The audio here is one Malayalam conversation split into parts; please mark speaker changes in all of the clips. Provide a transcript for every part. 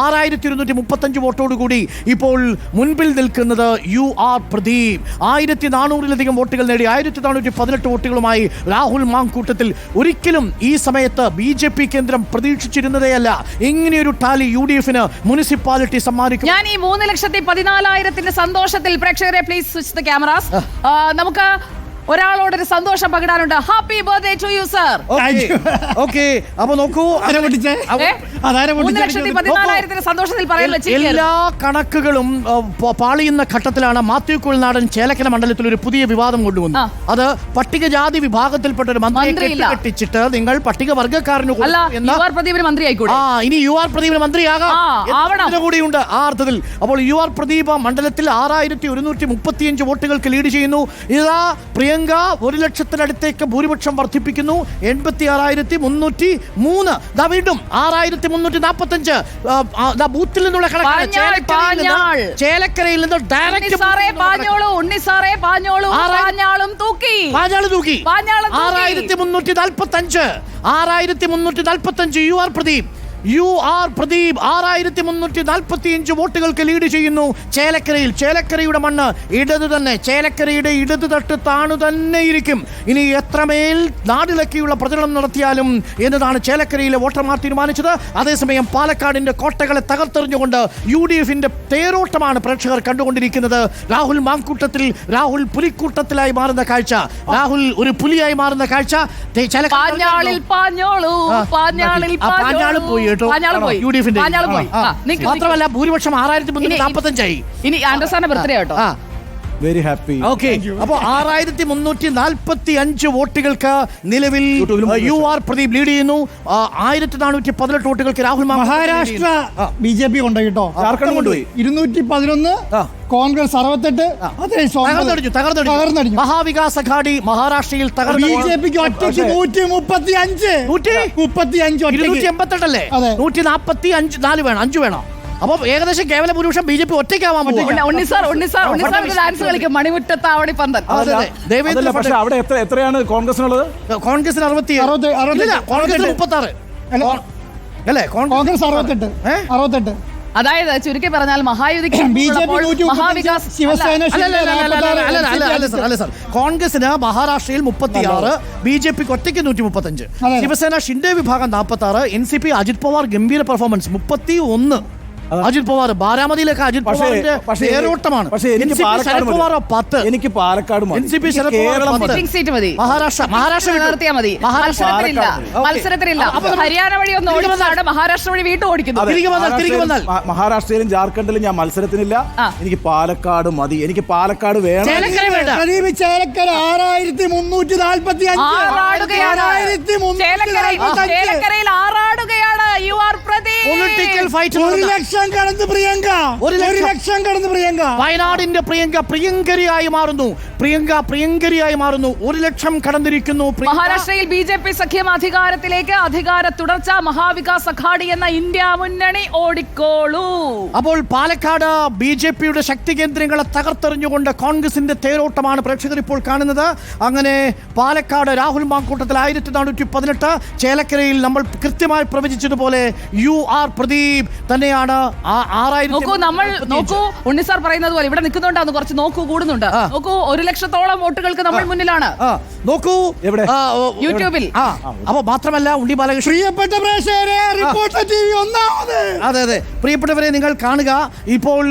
Speaker 1: ആറായിരത്തി ഇരുന്നൂറ്റി മുപ്പത്തഞ്ച് വോട്ടോടുകൂടി ഇപ്പോൾ മുൻപിൽ നിൽക്കുന്നത് യു ആർ പ്രദീപ്. ആയിരത്തി നാനൂറിലധികം വോട്ടുകൾ നേടി ആയിരത്തി നാനൂറ്റി പതിനെട്ട് വോട്ടുകളുമായി രാഹുൽ മാങ്കൂട്ടത്തിൽ ഒരിക്കലും ഈ സമയത്ത് ബി ജെ പി കേന്ദ്രം പ്രതീക്ഷിച്ചിരുന്നതേയല്ല. ഇങ്ങനെയൊരു ടാലി യു ഡി എഫിന് മുനിസിപ്പാലിറ്റി സമ്മാനിക്കും.
Speaker 2: ഞാൻ ഈ മൂന്ന് ലക്ഷത്തി പതിനാലായിരത്തിന്റെ സന്തോഷത്തിൽ പ്രേക്ഷകരെ പ്ലീസ് ക്യാമറാസ് നമുക്ക് ഒരാളോടൊരു സന്തോഷം പകിടാനുണ്ട് happy birthday to you sir
Speaker 1: okay അപ്പൊ നോക്കൂ.
Speaker 2: മൂന്ന്? ലക്ഷത്തി സന്തോഷത്തിൽ പറയാൻ വെച്ചിരിക്കുകയാണ്.
Speaker 1: എല്ലാ കണക്കുകളും പാളിയുന്ന ഘട്ടത്തിലാണ് മാത്യു കുൾനാടൻ ചേലക്കര മണ്ഡലത്തിൽ ഒരു പുതിയ വിവാദം കൊണ്ടുവന്നു അത് പട്ടികജാതി വിഭാഗത്തിൽപ്പെട്ട ഒരു മന്ത്രിയെ. കെട്ടിച്ചിട്ട് നിങ്ങൾ പട്ടികവർഗക്കാരന്
Speaker 2: മന്ത്രി
Speaker 1: ആ ഇനി യു ആർ പ്രദീപിന് മന്ത്രിയാകാം. കൂടിയുണ്ട്? ആ അർത്ഥത്തിൽ. അപ്പോൾ യു ആർ പ്രദീപ് മണ്ഡലത്തിൽ ആറായിരത്തി ഒരുന്നൂറ്റി മുപ്പത്തിയഞ്ച് വോട്ടുകൾക്ക് ലീഡ് ചെയ്യുന്നു. ഇതാ പ്രിയങ്ക ഒരു ലക്ഷത്തിനടുത്തേക്ക് ഭൂരിപക്ഷം വർദ്ധിപ്പിക്കുന്നു. എൺപത്തി ആറായിരത്തി മുന്നൂറ്റി മൂന്ന് ദാ വീണ്ടും ആറായിരത്തി മുന്നൂറ്റി നാൽപ്പത്തി അഞ്ച് ബൂത്തിൽ നിന്നുള്ള കണക്കാണ്. ചേലക്കരയിൽ നിന്ന് ഡയറക്റ്റ്. ആറായിരത്തി മുന്നൂറ്റി നാൽപ്പത്തി അഞ്ച് ആറായിരത്തി മുന്നൂറ്റി നാൽപ്പത്തി അഞ്ച് U R Pradeep. U R Pradeep ആറായിരത്തി മുന്നൂറ്റി നാൽപ്പത്തി അഞ്ച് വോട്ടുകൾക്ക് ലീഡ് ചെയ്യുന്നു. ചേലക്കരയിൽ ചേലക്കരയുടെ മണ്ണ് ഇടതു തന്നെ ചേലക്കരയുടെ ഇടതു തട്ട് താണു തന്നെ ഇരിക്കും. ഇനി എത്രമേൽ നാടിളക്കിയുള്ള പ്രചരണം നടത്തിയാലും എന്നതാണ് ചേലക്കരയിലെ വോട്ടർമാർ തീരുമാനിച്ചത്. അതേസമയം പാലക്കാടിന്റെ കോട്ടകളെ തകർത്തെറിഞ്ഞുകൊണ്ട് യു ഡി എഫിന്റെ തേരോട്ടമാണ് പ്രേക്ഷകർ കണ്ടുകൊണ്ടിരിക്കുന്നത്. രാഹുൽ മാങ്കൂട്ടത്തിൽ രാഹുൽ പുലിക്കൂട്ടത്തിലായി മാറുന്ന കാഴ്ച. രാഹുൽ ഒരു പുലിയായി മാറുന്ന കാഴ്ച.
Speaker 2: പാഞ്ഞാളിൽ
Speaker 1: പോയി. കേട്ടോ? യു ഡി എഫിന്റെ. മാത്രമല്ല ഭൂരിപക്ഷം ആറായിരത്തി മുന്നൂറ്റി നാൽപ്പത്തഞ്ചായി
Speaker 2: ഇനി ആൻഡ്രസാന്റെ ബർത്ത്ഡേ കേട്ടോ.
Speaker 3: വെരി ഹാപ്പി
Speaker 1: ഓക്കെ അപ്പോ ആറായിരത്തി മുന്നൂറ്റി നാൽപ്പത്തി അഞ്ച് വോട്ടുകൾക്ക് നിലവിൽ യു ആർ പ്രദീപ് ലീഡ് ചെയ്യുന്നു. ആയിരത്തി നാനൂറ്റി പതിനെട്ട് വോട്ടുകൾക്ക് Rahul
Speaker 4: Maharashtra. B J P കൊണ്ടുപോയി കേട്ടോ.
Speaker 3: ജാർഖണ്ഡ് കൊണ്ടുപോയി.
Speaker 4: ഇരുന്നൂറ്റി പതിനൊന്ന് കോൺഗ്രസ് അറുപത്തെട്ട്
Speaker 1: തകർന്നടിച്ചു തകർന്നടിച്ചു
Speaker 4: തകർന്നടിച്ചു
Speaker 1: മഹാവികാസ് അഘാടി മഹാരാഷ്ട്രയിൽ
Speaker 4: ബി
Speaker 1: തകർന്നു
Speaker 4: ജെ പിക്ക് ഒറ്റയ്ക്ക്
Speaker 3: പക്ഷേ-
Speaker 4: നൂറ്റി മുപ്പത്തി അഞ്ച്
Speaker 1: നൂറ്റി?
Speaker 4: മുപ്പത്തി അഞ്ച്
Speaker 1: ഇരുന്നൂറ്റി എൺപത്തെട്ടല്ലേ? നൂറ്റി നാൽപ്പത്തി അഞ്ച് നാല് വേണം അഞ്ച് വേണം. അപ്പൊ ഏകദേശം കേവല ഭൂരിപക്ഷം B J P ഒറ്റയ്ക്കാവാൻ
Speaker 2: Unni- sir Unni sir Unni sir dance കളിക്കും മണിമുറ്റത്താവണി പന്തൽ.
Speaker 1: ദേവേന്ദ്ര
Speaker 3: പക്ഷെ അവിടെ എത്ര എത്രയാണ് കോൺഗ്രസിനുള്ളത്
Speaker 1: കോൺഗ്രസിന് അറുപത്തി
Speaker 4: അറുപത്തെട്ട്.
Speaker 1: മുപ്പത്തി ആറ്
Speaker 4: അല്ലേ കോൺഗ്രസ് അറുപത്തെട്ട്? അറുപത്തെട്ട്
Speaker 2: അതായത് ചുരുക്കി പറഞ്ഞാൽ മഹായുതിക്ക്
Speaker 4: ബി ജെ പി
Speaker 2: മഹാവികാസ്.
Speaker 1: കോൺഗ്രസിന് മഹാരാഷ്ട്രയിൽ മുപ്പത്തി ആറ് ബി ജെ പിക്ക് ഒറ്റയ്ക്ക് നൂറ്റി മുപ്പത്തഞ്ച്. ശിവസേന ഷിൻഡെ വിഭാഗം നാൽപ്പത്തി ആറ് N C P Ajit Pawar ഗംഭീര പെർഫോമൻസ് മുപ്പത്തി ഒന്ന് അജിത് പവാർ ബാരാമതിയിലൊക്കെ അജിത്
Speaker 3: പക്ഷേ
Speaker 1: പവാറിന്റെ
Speaker 3: പാലക്കാട്
Speaker 1: ശരത്. പവാറോ പത്ത്?
Speaker 3: എനിക്ക് പാലക്കാട്
Speaker 1: മഹാരാഷ്ട്ര മഹാരാഷ്ട്ര.
Speaker 2: നിർത്തിയാൽ മതി.
Speaker 1: മഹാരാഷ്ട്രത്തിലില്ല
Speaker 2: മത്സരത്തിലില്ല. ഹരിയാന വഴി ഒന്ന്
Speaker 1: തിരികെ
Speaker 2: ഓടിച്ചാണ് മഹാരാഷ്ട്ര വഴി വീണ്ടും
Speaker 3: ഓടിക്കുന്നത്
Speaker 1: തിരികെ വന്നാൽ, തിരികെ വന്നാൽ.
Speaker 3: മഹാരാഷ്ട്രയിലും- ജാർഖണ്ഡിലും ഞാൻ മത്സരത്തിനില്ല. എനിക്ക് പാലക്കാട് മതി. എനിക്ക് പാലക്കാട് വേണം.
Speaker 1: ചേലക്കര
Speaker 4: ആറായിരത്തി മുന്നൂറ്റി നാൽപ്പത്തി
Speaker 2: ആറാടുകയാണ്. ആറാടുകയാണ് യു ആർ
Speaker 1: പൊളിറ്റിക്കൽ ഫൈറ്റ്
Speaker 4: ഒരു ലക്ഷം കടന്ന് പ്രിയങ്ക.
Speaker 1: ഒരു ലക്ഷം.
Speaker 4: ലക്ഷം കടന്ന് പ്രിയങ്ക.
Speaker 1: വയനാടിന്റെ പ്രിയങ്ക പ്രിയങ്കരിയായി മാറുന്നു. പ്രിയങ്ക പ്രിയങ്കരിയായി മാറുന്നു. ഒരു ലക്ഷം കടന്നിരിക്കുന്നു.
Speaker 2: മഹാരാഷ്ട്രയിൽ ബി ജെ പി സഖ്യം അധികാരത്തിലേക്ക് അധികാര തുടർച്ച മഹാവികാസ് അഘാടി എന്ന ഇന്ത്യ മുന്നണി ഓടിക്കോളൂ.
Speaker 1: അപ്പോൾ പാലക്കാട് ബി ജെ പിയുടെ ശക്തി കേന്ദ്രങ്ങളെ തകർത്തെറിഞ്ഞുകൊണ്ട് കോൺഗ്രസിന്റെ തേരോട്ടമാണ് പ്രേക്ഷകർ ഇപ്പോൾ കാണുന്നത്. അങ്ങനെ പാലക്കാട് രാഹുൽ മാങ്കൂട്ടത്തിൽ ആയിരത്തി നാനൂറ്റി പതിനെട്ട്. ചേലക്കരയിൽ നമ്മൾ കൃത്യമായി പ്രവചിച്ചതുപോലെ യു ആർ പ്രദീപ് തന്നെയാണ്
Speaker 2: നോക്കൂ നമ്മൾ നോക്കൂ ഉണ്ണി സാർ പറയുന്നത് പോലെ ഇവിടെ നിൽക്കുന്നുണ്ടാന്ന് കുറച്ച് നോക്കൂ കൂടുന്നുണ്ട്. നോക്കൂ ഒരു ലക്ഷത്തോളം വോട്ടുകൾക്ക് നമ്മൾ മുന്നിലാണ്.
Speaker 1: നോക്കൂ.
Speaker 3: എവിടെ?
Speaker 2: യൂട്യൂബിൽ.
Speaker 1: അപ്പൊ മാത്രമല്ല ഉണ്ണി ബാലകൃഷ്ണൻ
Speaker 4: പ്രിയപ്പെട്ട പ്രേക്ഷകരെ റിപ്പോർട്ടർ ടി വി ഒന്നാമത്.
Speaker 1: അതെ അതെ. പ്രിയപ്പെട്ടവരെ നിങ്ങൾ കാണുക ഇപ്പോൾ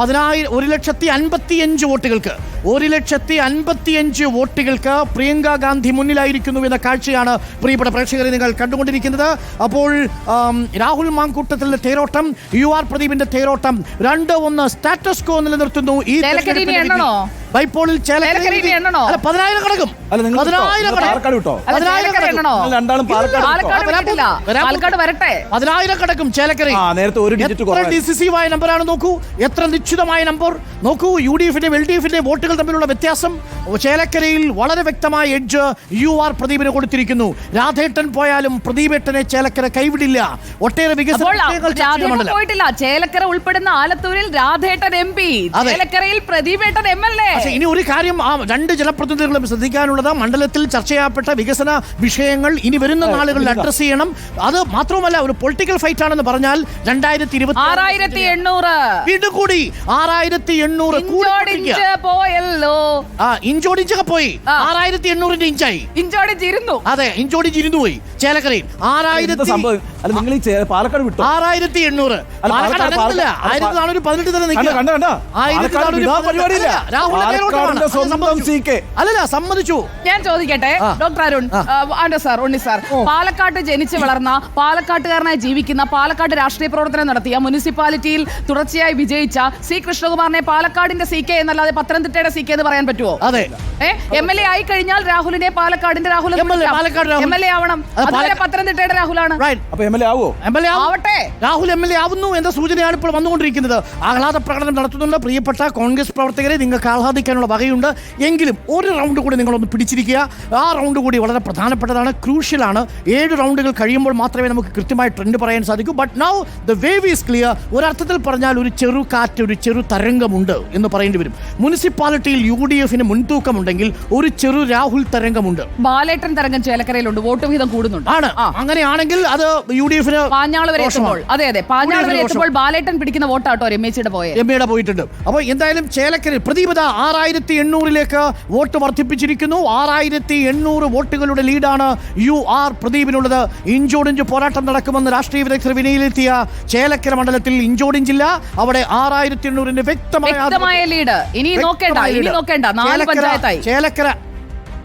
Speaker 1: പതിനായിരം ഒരു ലക്ഷത്തി അൻപത്തി അഞ്ച് വോട്ടുകൾക്ക് ഒരു ലക്ഷത്തി അൻപത്തി അഞ്ച് വോട്ടുകൾക്ക് പ്രിയങ്ക ഗാന്ധി മുന്നിലായിരിക്കുന്നു എന്ന കാഴ്ചയാണ് പ്രിയപ്പെട്ട പ്രേക്ഷകരെ നിങ്ങൾ കണ്ടുകൊണ്ടിരിക്കുന്നത്. അപ്പോൾ രാഹുൽ മാങ്കൂട്ടത്തിലെ തേരോട്ടം യു ആർ പ്രദീപിന്റെ തേരോട്ടം രണ്ട് ഒന്ന് സ്റ്റാറ്റസ് കോ നിലനിർത്തുന്നു. ഈ ബൈപ്പോളിൽ
Speaker 2: ചേലക്കര എണ്ണണോ?
Speaker 1: അല്ല, പതിനായിരം കടക്കും.
Speaker 3: അല്ല, നിങ്ങൾ?
Speaker 1: പതിനായിരം
Speaker 3: പാലക്കാട് വിട്ടോ?
Speaker 1: പതിനായിരം
Speaker 2: എണ്ണണോ?
Speaker 3: രണ്ടാളും പാലക്കാട് വിട്ടോ?
Speaker 2: പാലക്കാട് വരട്ടെ.
Speaker 1: പതിനായിരം കിടക്കും ചേലക്കര
Speaker 3: ആ, നേരത്തെ ഒരു കുറവായിരുന്നു.
Speaker 1: ഡിസിസീവായ നമ്പറാണ് നോക്കൂ. എത്ര നിശ്ചിതമായ നമ്പർ. നോക്കൂ യു ഡി എഫിന്റെ എൽ ഡി എഫിന്റെ വോട്ടുകൾ തമ്മിലുള്ള വ്യത്യാസം. ചേലക്കരയിൽ വളരെ വ്യക്തമായ എഡ്ജ് യു ആർ പ്രദീപിന് കൊടുത്തിരിക്കുന്നു. രാധേട്ടൻ പോയാലും പ്രദീപേട്ടനെ ചേലക്കര കൈവിടില്ല. ഒട്ടേറെ വികസന.
Speaker 2: പോയിട്ടില്ല. ചേലക്കര ഉൾപ്പെടുന്ന ആലത്തൂരിൽ രാധേട്ടൻ എം പി. ചേലക്കരയിൽ പ്രദീപേട്ടൻ എം എൽ എ.
Speaker 1: പക്ഷേ ഇനി ഒരു കാര്യം ആ രണ്ട് ജനപ്രതിനിധികളും ശ്രദ്ധിക്കാനുള്ളത് മണ്ഡലത്തിൽ ചർച്ചയാപ്പെട്ട ചെയ്യപ്പെട്ട വികസന വിഷയങ്ങൾ ഇനി വരുന്ന നാളുകളിൽ അഡ്രസ് ചെയ്യണം. അത് മാത്രമല്ല ഒരു പൊളിറ്റിക്കൽ ഫൈറ്റ് ആണെന്ന് പറഞ്ഞാൽ രണ്ടായിരത്തി ഇരുപത്തി
Speaker 2: ആറായിരത്തി എണ്ണൂറ്.
Speaker 1: വീണ്ടും കൂടി ആറായിരത്തി എണ്ണൂറ്
Speaker 2: പോയല്ലോ.
Speaker 1: ആ ഇഞ്ചോടിഞ്ചൊക്കെ പോയി. ആറായിരത്തി എണ്ണൂറിന്റെ ഇഞ്ചായി.
Speaker 2: ഇഞ്ചോടിഞ്ചിരുന്നു
Speaker 1: അതെ ഇഞ്ചോടിഞ്ചിരുന്നു പോയി ചേലക്കരയിൽ. ആറായിരത്തി
Speaker 3: അല്ല നിങ്ങൾ ഈ പാലക്കാട് വിട്ടു?
Speaker 1: ആറായിരത്തി എണ്ണൂറ് ആയിരത്തി നാനൂറ്റി പതിനെട്ട് തന്നെ
Speaker 3: കണ്ട
Speaker 1: നിൽക്കുക
Speaker 3: കണ്ട? കണ്ട
Speaker 1: ആയിരത്തി നാനൂറ്റി
Speaker 3: പരിപാടിയില്ല.
Speaker 1: മേലോട്ടാണ്.
Speaker 3: പാലക്കാടിന്റെ സ്വന്തം
Speaker 1: സമ്മതിച്ചു.
Speaker 3: C K.
Speaker 1: അല്ലല്ല സമ്മതിച്ചു.
Speaker 2: ഞാൻ ചോദിക്കട്ടെ ഡോക്ടർ അരുൺ ആണ്ട് സാർ ഉണ്ണി സാർ. പാലക്കാട്ട് ജനിച്ചു വളർന്ന പാലക്കാട്ടുകാരനായി ജീവിക്കുന്ന പാലക്കാട് രാഷ്ട്രീയ പ്രവർത്തനം നടത്തിയ മുനിസിപ്പാലിറ്റിയിൽ തുടർച്ചയായി വിജയിച്ച സി കൃഷ്ണകുമാറിനെ പാലക്കാടിന്റെ സി കെ എന്നല്ലാതെ പത്തനംതിട്ടയുടെ സി കെ എന്ന് പറയാൻ പറ്റുമോ
Speaker 1: അതെ.
Speaker 2: എം എൽ എ ആയി കഴിഞ്ഞാൽ രാഹുലിനെ പാലക്കാടിന്റെ രാഹുൽ. എം എൽ എ ആവണം.
Speaker 1: അതുപോലെ
Speaker 2: പത്തനംതിട്ടയുടെ രാഹുലാണ്. ആവട്ടെ.
Speaker 1: രാഹുൽ എം എൽ എ ആവുന്നു എന്ന സൂചനയാണ് ഇപ്പോൾ വന്നുകൊണ്ടിരിക്കുന്നത്. ആഹ്ലാദ പ്രകടനം നടത്തുന്നുണ്ട്. പ്രിയപ്പെട്ട കോൺഗ്രസ് പ്രവർത്തകരെ നിങ്ങൾക്ക് ആഹ്ലാദിക്കാനുള്ള വകയുണ്ട്. എങ്കിലും ഒരു റൗണ്ട് കൂടി നിങ്ങളൊന്ന് പിടിച്ചിരിക്കുക. ആ റൗണ്ട് കൂടി വളരെ പ്രധാനപ്പെട്ടതാണ്. ക്രൂഷ്യലാണ്. ഏഴ് റൗണ്ടുകൾ കഴിയുമ്പോൾ മാത്രമേ നമുക്ക് കൃത്യമായി ട്രെൻഡ് പറയാൻ സാധിക്കൂ. But now the wave is clear ഒരർത്ഥത്തിൽ പറഞ്ഞാൽ ഒരു ചെറു കാറ്റ് ഒരു ചെറു തരംഗമുണ്ട് എന്ന് പറയേണ്ടി വരും. മുനിസിപ്പാലിറ്റിയിൽ യു ഡി എഫിന് മുൻതൂക്കമുണ്ടെങ്കിൽ ഒരു ചെറു രാഹുൽ തരംഗമുണ്ട്.
Speaker 2: ബാലേട്ടൻ തരംഗം ചേലക്കരയിലുണ്ട്. വോട്ട് വിഹിതം കൂടുന്നുണ്ട്.
Speaker 1: ആണ്. അങ്ങനെയാണെങ്കിൽ അത് യു ഡി എഫിന്
Speaker 2: പാഞ്ഞാൾ വരെ എത്തുമ്പോൾ. അതെ അതെ. പാഞ്ഞാൾ വരെ എത്തുമ്പോൾ ബാലേട്ടൻ പിടിക്കുന്ന വോട്ടാട്ടോ രമേശിയുടെ പോയെ.
Speaker 1: എം എയുടെ പോയിട്ടുണ്ട്. അപ്പോൾ എന്തായാലും ചേലക്കര പ്രദീപത ആറായിരത്തി എണ്ണൂറിലേക്ക് വോട്ട് വർദ്ധിപ്പിച്ചിരിക്കുന്നു. ആറായിരത്തി എണ്ണൂറ് വോട്ടുകളുടെ ലീഡാണ് യു ആർ പ്രദീപിനുള്ളത്. ഇഞ്ചോടിഞ്ച് പോരാട്ടം നടക്കുമെന്ന് രാഷ്ട്രീയ വിദഗ്ധർ വിലയിരുത്തിയ ചേലക്കര മണ്ഡലത്തിൽ ഇഞ്ചോടിഞ്ചില്ല അവിടെ ആറായിരത്തി എണ്ണൂറിന്റെ വ്യക്തമായ
Speaker 2: ലീഡ്. ഇനി നോക്കേണ്ട ഇനി. നോക്കേണ്ട. നാല് പഞ്ചായത്തായി.
Speaker 1: ചേലക്കര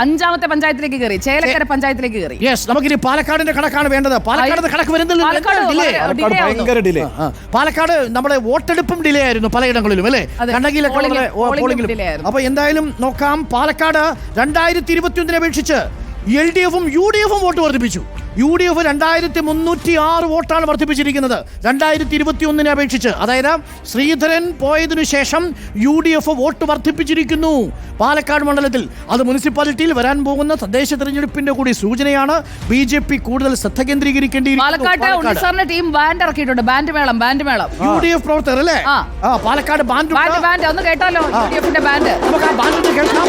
Speaker 2: അഞ്ചാമത്തെ പഞ്ചായത്തിലേക്ക് കയറി ചേലക്കര പഞ്ചായത്തിലേക്ക് കയറി
Speaker 1: യെസ് നമുക്കിനി പാലക്കാടിന്റെ കണക്കാണ് വേണ്ടത്. പാലക്കാട് കണക്ക് വരുന്നില്ല.
Speaker 2: പാലക്കാട്
Speaker 1: നമ്മുടെ വോട്ടെടുപ്പും ഡിലേ ആയിരുന്നു പലയിടങ്ങളിലും അല്ലേ. കണ്ണകിയിലൊക്കെ പോളിംഗിലും. അപ്പൊ എന്തായാലും നോക്കാം പാലക്കാട് രണ്ടായിരത്തി ഇരുപത്തിയൊന്നിനെ അപേക്ഷിച്ച് എൽ ഡി എഫും യു ഡി എഫും വോട്ട് വർദ്ധിപ്പിച്ചു. യു ഡി എഫ് രണ്ടായിരത്തി മുന്നൂറ്റി ആറ് വോട്ടാണ് വർദ്ധിപ്പിച്ചിരിക്കുന്നത്. രണ്ടായിരത്തി ഇരുപത്തി ഒന്നിനെ അപേക്ഷിച്ച് അതായത് ശ്രീധരൻ പോയതിനു ശേഷം യു ഡി എഫ് വോട്ട് വർദ്ധിപ്പിച്ചിരിക്കുന്നു. പാലക്കാട് മണ്ഡലത്തിൽ അത് മുനിസിപ്പാലിറ്റിയിൽ വരാൻ പോകുന്ന തദ്ദേശ തെരഞ്ഞെടുപ്പിന്റെ കൂടി സൂചനയാണ് ബി ജെ പി കൂടുതൽ ശ്രദ്ധ കേന്ദ്രീകരിക്കേണ്ടിയിരിക്കുന്നു.
Speaker 2: ടീം ബാൻഡ് ഇറക്കിയിട്ടുണ്ട്. ബാൻഡ് മേളം ബാൻഡ് മേളം.
Speaker 1: യു ഡി എഫ് പ്രവർത്തകർ അല്ലേ? പാലക്കാട് ബാൻഡ്
Speaker 2: ബാൻഡ് ബാൻഡ് ഒന്ന് കേട്ടാലോ? യു ഡി എഫിന്റെ ബാൻഡ്
Speaker 1: നമുക്ക് ആ ബാൻഡ് കേൾക്കാം.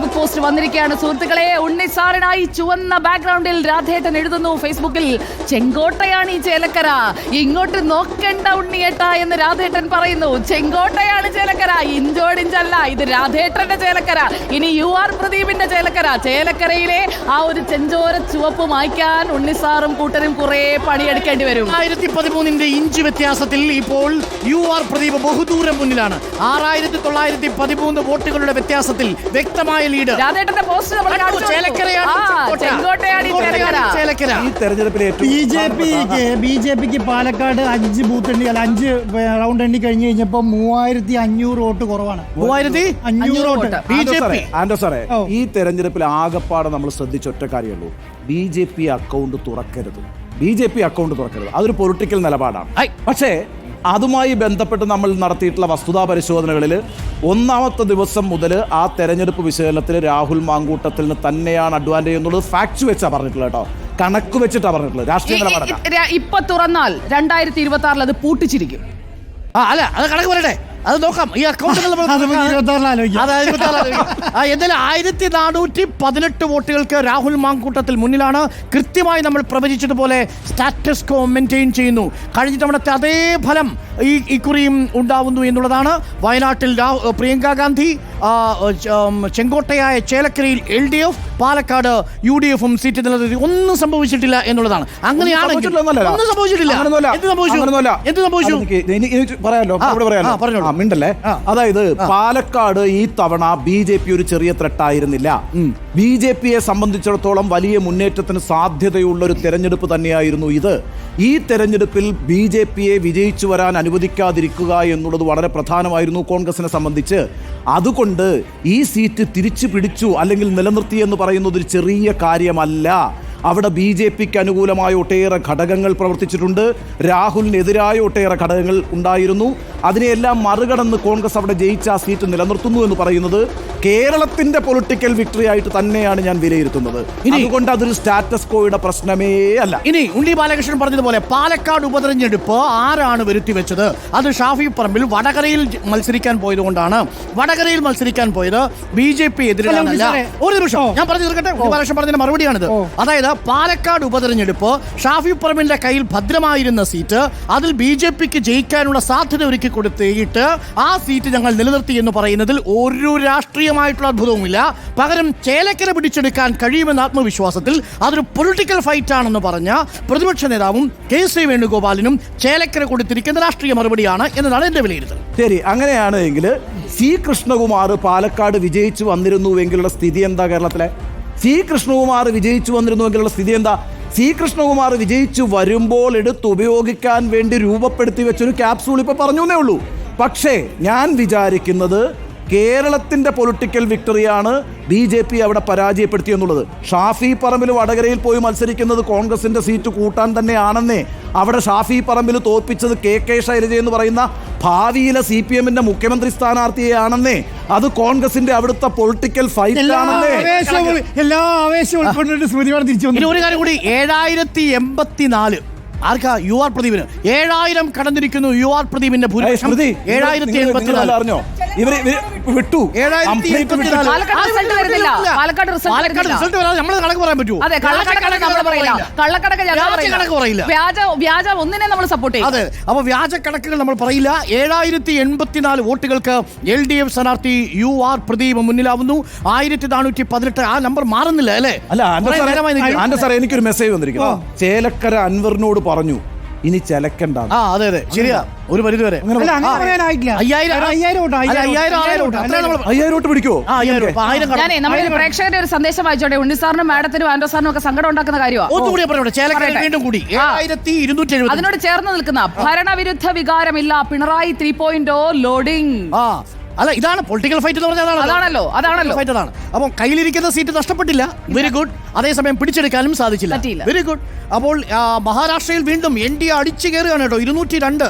Speaker 2: ഫേസ്ബുക്ക് പോസ്റ്റ് വന്നിരിക്കുകയാണ്. സുഹൃത്തുക്കളെ ഉണ്ണിസാറിനായി ചുവന്ന ബാക്ക്ഗ്രൗണ്ടിൽ രാധേട്ടൻ എഴുതുന്നു ഫേസ്ബുക്കിൽ ചെങ്കോട്ടയാണ് ഈ ചേലക്കര. ഇങ്ങോട്ട് നോക്കണ്ട ഉണ്ണിയേട്ട എന്ന് രാധേട്ടൻ പറയുന്നു. ചെങ്കോട്ടയാണ് ചേലക്കര. ഇഞ്ചോടിഞ്ചല്ല ഇത് രാധേട്ടന്റെ ചേലക്കര. ഇനി യു ആർ പ്രദീപിന്റെ ചേലക്കര. ചേലക്കരയിലെ ആ ഒരു ചെഞ്ചോര ചുവപ്പ് മായ്ക്കാൻ ഉണ്ണിസാറും കൂട്ടരും കുറെ പണിയെടുക്കേണ്ടി വരും.
Speaker 1: ആയിരത്തി പതിമൂന്നിന്റെ ഇഞ്ച് വ്യത്യാസത്തിൽ ഇപ്പോൾ യു ആർ പ്രദീപ് ബഹുദൂരം മുന്നിലാണ്. ആറായിരത്തി തൊള്ളായിരത്തി പതിമൂന്ന് വോട്ടുകളുടെ വ്യത്യാസത്തിൽ വ്യക്തമായ ലീഡ്
Speaker 2: രാധേട്ടന്റെ പോസ്റ്റ് നമ്മൾ
Speaker 1: കണ്ടു,
Speaker 2: കാണിച്ചു കൊടുത്തു.
Speaker 1: ചേലക്കരയാണ്
Speaker 2: ആ,
Speaker 1: ചെങ്കോട്ട.
Speaker 2: ചെങ്കോട്ടയാണ് ഈ ചേലക്കര
Speaker 1: ചേലക്കര
Speaker 3: ഈ തെരഞ്ഞെടുപ്പിലെ ഏറ്റവും
Speaker 4: ബി ജെ പിക്ക് ബി ജെ പിക്ക് പാലക്കാട് അഞ്ച് ബൂത്ത് എണ്ണി അല്ല അഞ്ച് റൗണ്ട് എണ്ണി കഴിഞ്ഞു കഴിഞ്ഞപ്പോ മൂവായിരത്തി അഞ്ഞൂറ് വോട്ട് കുറവാണ്
Speaker 1: മൂവായിരത്തി
Speaker 4: അഞ്ഞൂറ് വോട്ട്
Speaker 2: വോട്ട്.
Speaker 1: ബി
Speaker 3: ആൻഡോ
Speaker 1: ജെ
Speaker 3: സാറേ,
Speaker 1: പി
Speaker 3: ആൻഡോ സാറേ
Speaker 4: ഓ.
Speaker 3: ഈ തെരഞ്ഞെടുപ്പിൽ ആകപ്പാടെ നമ്മൾ ശ്രദ്ധിച്ച ഒറ്റ കാര്യമുള്ളൂ ബി ജെ പി അക്കൗണ്ട് തുറക്കരുത് ബി ജെ പി അക്കൗണ്ട് തുറക്കരുത് അതൊരു പൊളിറ്റിക്കൽ നിലപാടാണ്
Speaker 1: ഐ.
Speaker 3: പക്ഷേ അതുമായി ബന്ധപ്പെട്ട് നമ്മൾ നടത്തിയിട്ടുള്ള വസ്തുതാ പരിശോധനകളിൽ ഒന്നാമത്തെ ദിവസം മുതൽ ആ തെരഞ്ഞെടുപ്പ് വിശകലനത്തിൽ രാഹുൽ മാങ്കൂട്ടത്തിന് തന്നെയാണ് അഡ്വാന്റേജ് എന്നുള്ളത് ഫാക്ട് വെച്ചാണ് പറഞ്ഞിട്ടുള്ളത് കേട്ടോ. കണക്ക് വെച്ചിട്ടാണ് പറഞ്ഞിട്ടുള്ളത്. രാഷ്ട്രീയ നിലപാടല്ല.
Speaker 2: ഇപ്പൊ തുറന്നാൽ രണ്ടായിരത്തി ഇരുപത്തി ആറിൽ അത് പൂട്ടിച്ചിരിക്കും.
Speaker 1: ആ അല്ല അത് കണക്ക് പറയട്ടെ. അത് നോക്കാം. ഈ അക്കൗണ്ടുകൾ
Speaker 4: ആറിൽ
Speaker 1: എന്തായാലും ആയിരത്തി നാനൂറ്റി പതിനെട്ട് വോട്ടുകൾക്ക് രാഹുൽ മാങ്കൂട്ടത്തിൽ മുന്നിലാണ്. കൃത്യമായി നമ്മൾ പ്രവചിച്ചതുപോലെ സ്റ്റാറ്റസ് കോ മെയിന്റെയിൻ ചെയ്യുന്നു. കഴിഞ്ഞ തവണത്തെ അതേ ഫലം ഈ ഇക്കുറിയും ഉണ്ടാവുന്നു എന്നുള്ളതാണ്. വയനാട്ടിൽ പ്രിയങ്ക ഗാന്ധി ചെങ്കോട്ടയായ ചേലക്കരയിൽ L D F Palakkad U D എഫും സീറ്റ് നിലനിർത്തി. ഒന്നും സംഭവിച്ചിട്ടില്ല എന്നുള്ളതാണ്.
Speaker 3: അങ്ങനെയാണ്.
Speaker 1: ഒന്നും സംഭവിച്ചിട്ടില്ല. എന്ത് സംഭവിച്ചു? എന്ത് സംഭവിച്ചു?
Speaker 3: പറയാലോ. പറയാലോ. മിണ്ടല്ലേ? അതായത് പാലക്കാട് ഈ തവണ ബി ജെ പി ഒരു ചെറിയ ത്രെട്ടായിരുന്നില്ല ബി ജെ പിയെ സംബന്ധിച്ചിടത്തോളം വലിയ മുന്നേറ്റത്തിന് സാധ്യതയുള്ള ഒരു തെരഞ്ഞെടുപ്പ് തന്നെയായിരുന്നു ഇത്. ഈ തെരഞ്ഞെടുപ്പിൽ ബി ജെ പിയെ വിജയിച്ചു വരാൻ അനുവദിക്കാതിരിക്കുക എന്നുള്ളത് വളരെ പ്രധാനമായിരുന്നു കോൺഗ്രസിനെ സംബന്ധിച്ച്. അതുകൊണ്ട് ഈ സീറ്റ് തിരിച്ചു പിടിച്ചു അല്ലെങ്കിൽ നിലനിർത്തി എന്ന് പറയുന്നത് ഒരു ചെറിയ കാര്യമല്ല. അവിടെ ബി ജെ പിക്ക് അനുകൂലമായ ഒട്ടേറെ ഘടകങ്ങൾ പ്രവർത്തിച്ചിട്ടുണ്ട്. രാഹുലിനെതിരായ ഒട്ടേറെ ഘടകങ്ങൾ ഉണ്ടായിരുന്നു. അതിനെയെല്ലാം മറികടന്ന് കോൺഗ്രസ് അവിടെ ജയിച്ച ആ സീറ്റ് നിലനിർത്തുന്നു എന്ന് പറയുന്നത് കേരളത്തിന്റെ പൊളിറ്റിക്കൽ വിക്ടറി ആയിട്ട് തന്നെയാണ് ഞാൻ വിലയിരുത്തുന്നത്.
Speaker 1: ഇനി-
Speaker 3: അതുകൊണ്ട് അതൊരു സ്റ്റാറ്റസ് കോയുടെ പ്രശ്നമേ അല്ല.
Speaker 1: ഇനി ഉണ്ണി ബാലകൃഷ്ണൻ പറഞ്ഞതുപോലെ പാലക്കാട് ഉപതെരഞ്ഞെടുപ്പ് ആരാണ് വരുത്തി വെച്ചത് അത് ഷാഫി പറമ്പിൽ വടകരയിൽ മത്സരിക്കാൻ മത്സരിക്കാൻ പോയതുകൊണ്ടാണ്. വടകരയിൽ മത്സരിക്കാൻ പോയത് ബി ജെ പി
Speaker 4: എതിരെ
Speaker 1: ഒരു നിമിഷം. ഞാൻ പറഞ്ഞു തീർക്കട്ടെ? ഉണ്ണി ബാലകൃഷ്ണൻ പറഞ്ഞതിന്റെ മറുപടിയാണിത്. അതായത് പാലക്കാട് ഉപതെരഞ്ഞെടുപ്പ്. ഷാഫി പറമ്പിന്റെ കയ്യിൽ ഭദ്രമായിരുന്ന സീറ്റ് അതിൽ ബി ജെ പിക്ക് ജയിക്കാനുള്ള സാധ്യത ഒരുക്കി കൊടുത്തിട്ട് ആ സീറ്റ് ഞങ്ങൾ നിലനിർത്തി എന്ന് പറയുന്നതിൽ ഒരു രാഷ്ട്രീയമായിട്ടുള്ള അത്ഭുതവുമില്ല. പകരം ചേലക്കര പിടിച്ചെടുക്കാൻ കഴിയുമെന്ന ആത്മവിശ്വാസത്തിൽ അതൊരു പൊളിറ്റിക്കൽ ഫൈറ്റ് ആണെന്ന് പറഞ്ഞ പ്രതിപക്ഷ നേതാവും കെ സി വേണുഗോപാലിനും ചേലക്കര കൊടുത്തിരിക്കുന്ന രാഷ്ട്രീയ മറുപടിയാണ് എന്നതാണ് എന്റെ വിലയിരുത്തൽ.
Speaker 3: ശരി അങ്ങനെയാണ് എങ്കിൽ സി കൃഷ്ണകുമാർ പാലക്കാട് വിജയിച്ചു വന്നിരുന്നുവെങ്കിലുള്ള സ്ഥിതി എന്താ കേരളത്തിലെ? സി കൃഷ്ണകുമാർ വിജയിച്ചു വന്നിരുന്നുവെങ്കിലുള്ള സ്ഥിതി എന്താ? സി കൃഷ്ണകുമാർ വിജയിച്ചു വരുമ്പോൾ എടുത്ത് ഉപയോഗിക്കാൻ വേണ്ടി രൂപപ്പെടുത്തി വെച്ചൊരു ക്യാപ്സൂൾ ഇപ്പോൾ പറഞ്ഞു എന്നേ ഉള്ളൂ. പക്ഷേ ഞാൻ വിചാരിക്കുന്നത് കേരളത്തിന്റെ പൊളിറ്റിക്കൽ വിക്ടറിയാണ് ബി ജെ പി അവിടെ പരാജയപ്പെടുത്തിയെന്നുള്ളത്. ഷാഫി പറമ്പിൽ വടകരയിൽ പോയി മത്സരിക്കുന്നത് കോൺഗ്രസിന്റെ സീറ്റ് കൂട്ടാൻ തന്നെയാണെന്നേ അവിടെ ഷാഫി പറമ്പിൽ തോൽപ്പിച്ചത് കെ കെ ശൈലജ എന്ന് പറയുന്ന ഭാവിയിലെ സി പി എമ്മിന്റെ മുഖ്യമന്ത്രി സ്ഥാനാർത്ഥിയെയാണെന്നേ. അത് കോൺഗ്രസിന്റെ അവിടുത്തെ പൊളിറ്റിക്കൽ ഫൈറ്റ് ആണെന്നേ.
Speaker 4: എല്ലാ ആവേശവും തിരിച്ചു വന്നു.
Speaker 1: ഒരു കാര്യം കൂടി ഏഴായിരത്തി എൺപത്തിനാല് ആർക്കാ? യു ആർ പ്രദീപിന്. ഏഴായിരം കടന്നിരിക്കുന്നു യു ആർ പ്രദീപിന്റെ ഭൂരിപക്ഷം. ഏഴായിരത്തി എൺപത്തിനാല്.
Speaker 3: അറിഞ്ഞോ? ഇവർ വിട്ടു.
Speaker 2: പാലക്കാട്.
Speaker 1: റിസൾട്ട് വരാതെ നമ്മൾ കണക്ക് പറയാൻ പറ്റുമോ?
Speaker 2: അതെ കള്ളക്കണക്ക് നമ്മൾ പറയില്ല. കള്ളക്കണക്ക് ഞങ്ങൾ
Speaker 1: വ്യാജ
Speaker 2: പറയില്ല.
Speaker 1: കണക്ക് പറയില്ല.
Speaker 2: വ്യാജ വ്യാജ ഒന്നിനെ നമ്മൾ സപ്പോർട്ട് ചെയ്യും.
Speaker 1: അതെ അപ്പൊ വ്യാജ കണക്കുകൾ നമ്മൾ പറയില്ല. ഏഴായിരത്തി എൺപത്തിനാല് വോട്ടുകൾക്ക് എൽ ഡി എഫ് സ്ഥാനാർത്ഥി യു ആർ പ്രദീപ് മുന്നിലാവുന്നു. ആയിരത്തി നാനൂറ്റി പതിനെട്ട്. ആ നമ്പർ മാറുന്നില്ല അല്ലേ?
Speaker 3: അല്ല സാറേ എനിക്കൊരു മെസ്സേജ് വന്നിരിക്കുന്നു. ചേലക്കര അൻവറിനോട് പറഞ്ഞു ഇനി ചെലക്കണ്ട
Speaker 1: ആ അതെ അതെ. ശരിയാ? ഒരു പരിധി വരെ.
Speaker 4: അല്ല അങ്ങനെ
Speaker 1: ആ,
Speaker 4: പറയാനായിട്ടില്ല
Speaker 1: അയ്യായിരം
Speaker 4: ഒരു അയ്യായിരം വോട്ട്,
Speaker 1: അല്ല,
Speaker 4: അയ്യായിരം
Speaker 1: അയ്യായിരം
Speaker 4: വോട്ട്,
Speaker 1: അത്രേ നമ്മൾ
Speaker 3: അയ്യായിരം വോട്ട് പിടിക്കോ?
Speaker 1: ആ അയ്യായിരം അപ്പൊ ആയിരം കടന്നു.
Speaker 2: ഞാനേ നമ്മുടെ ഒരു പ്രേക്ഷകരുടെ ഒരു സന്ദേശം വായിച്ചോട്ടെ. ഉണ്ണി സാറിനും മാഡത്തിനും ആൻഡോ സാറിനും ഒക്കെ സങ്കടം ഉണ്ടാക്കുന്ന കാര്യമാണ്
Speaker 1: ഒന്നുകൂടി പറഞ്ഞോട്ടെ. ചേലക്കര
Speaker 2: പറയട്ടെ.
Speaker 1: വീണ്ടും കൂടി.
Speaker 2: ആ.
Speaker 1: ഏഴായിരത്തി ഇരുന്നൂറ്റി എഴുപത്.
Speaker 2: അതിനോട് ചേർന്ന് നിൽക്കുന്ന ഭരണവിരുദ്ധ വികാരമില്ല പിണറായി ത്രീ പോയിന്റ് ലോഡിംഗ്.
Speaker 1: ആ. അല്ല ഇതാണ് പൊളിറ്റിക്കൽ ഫൈറ്റ് എന്ന് പറഞ്ഞാൽ അതാണല്ലോ.
Speaker 2: അതാണല്ലോ.
Speaker 1: ഫൈറ്റ് അതാണ് അപ്പോൾ കയ്യിലിരിക്കുന്ന സീറ്റ് നഷ്ടപ്പെട്ടില്ല. വെരി ഗുഡ് അതേസമയം പിടിച്ചെടുക്കാനും സാധിച്ചില്ല. വെരി ഗുഡ് അപ്പോൾ മഹാരാഷ്ട്രയിൽ വീണ്ടും എൻ ഡി എ അടിച്ചു കയറുകയാണ് കേട്ടോ. ഇരുന്നൂറ്റി രണ്ട്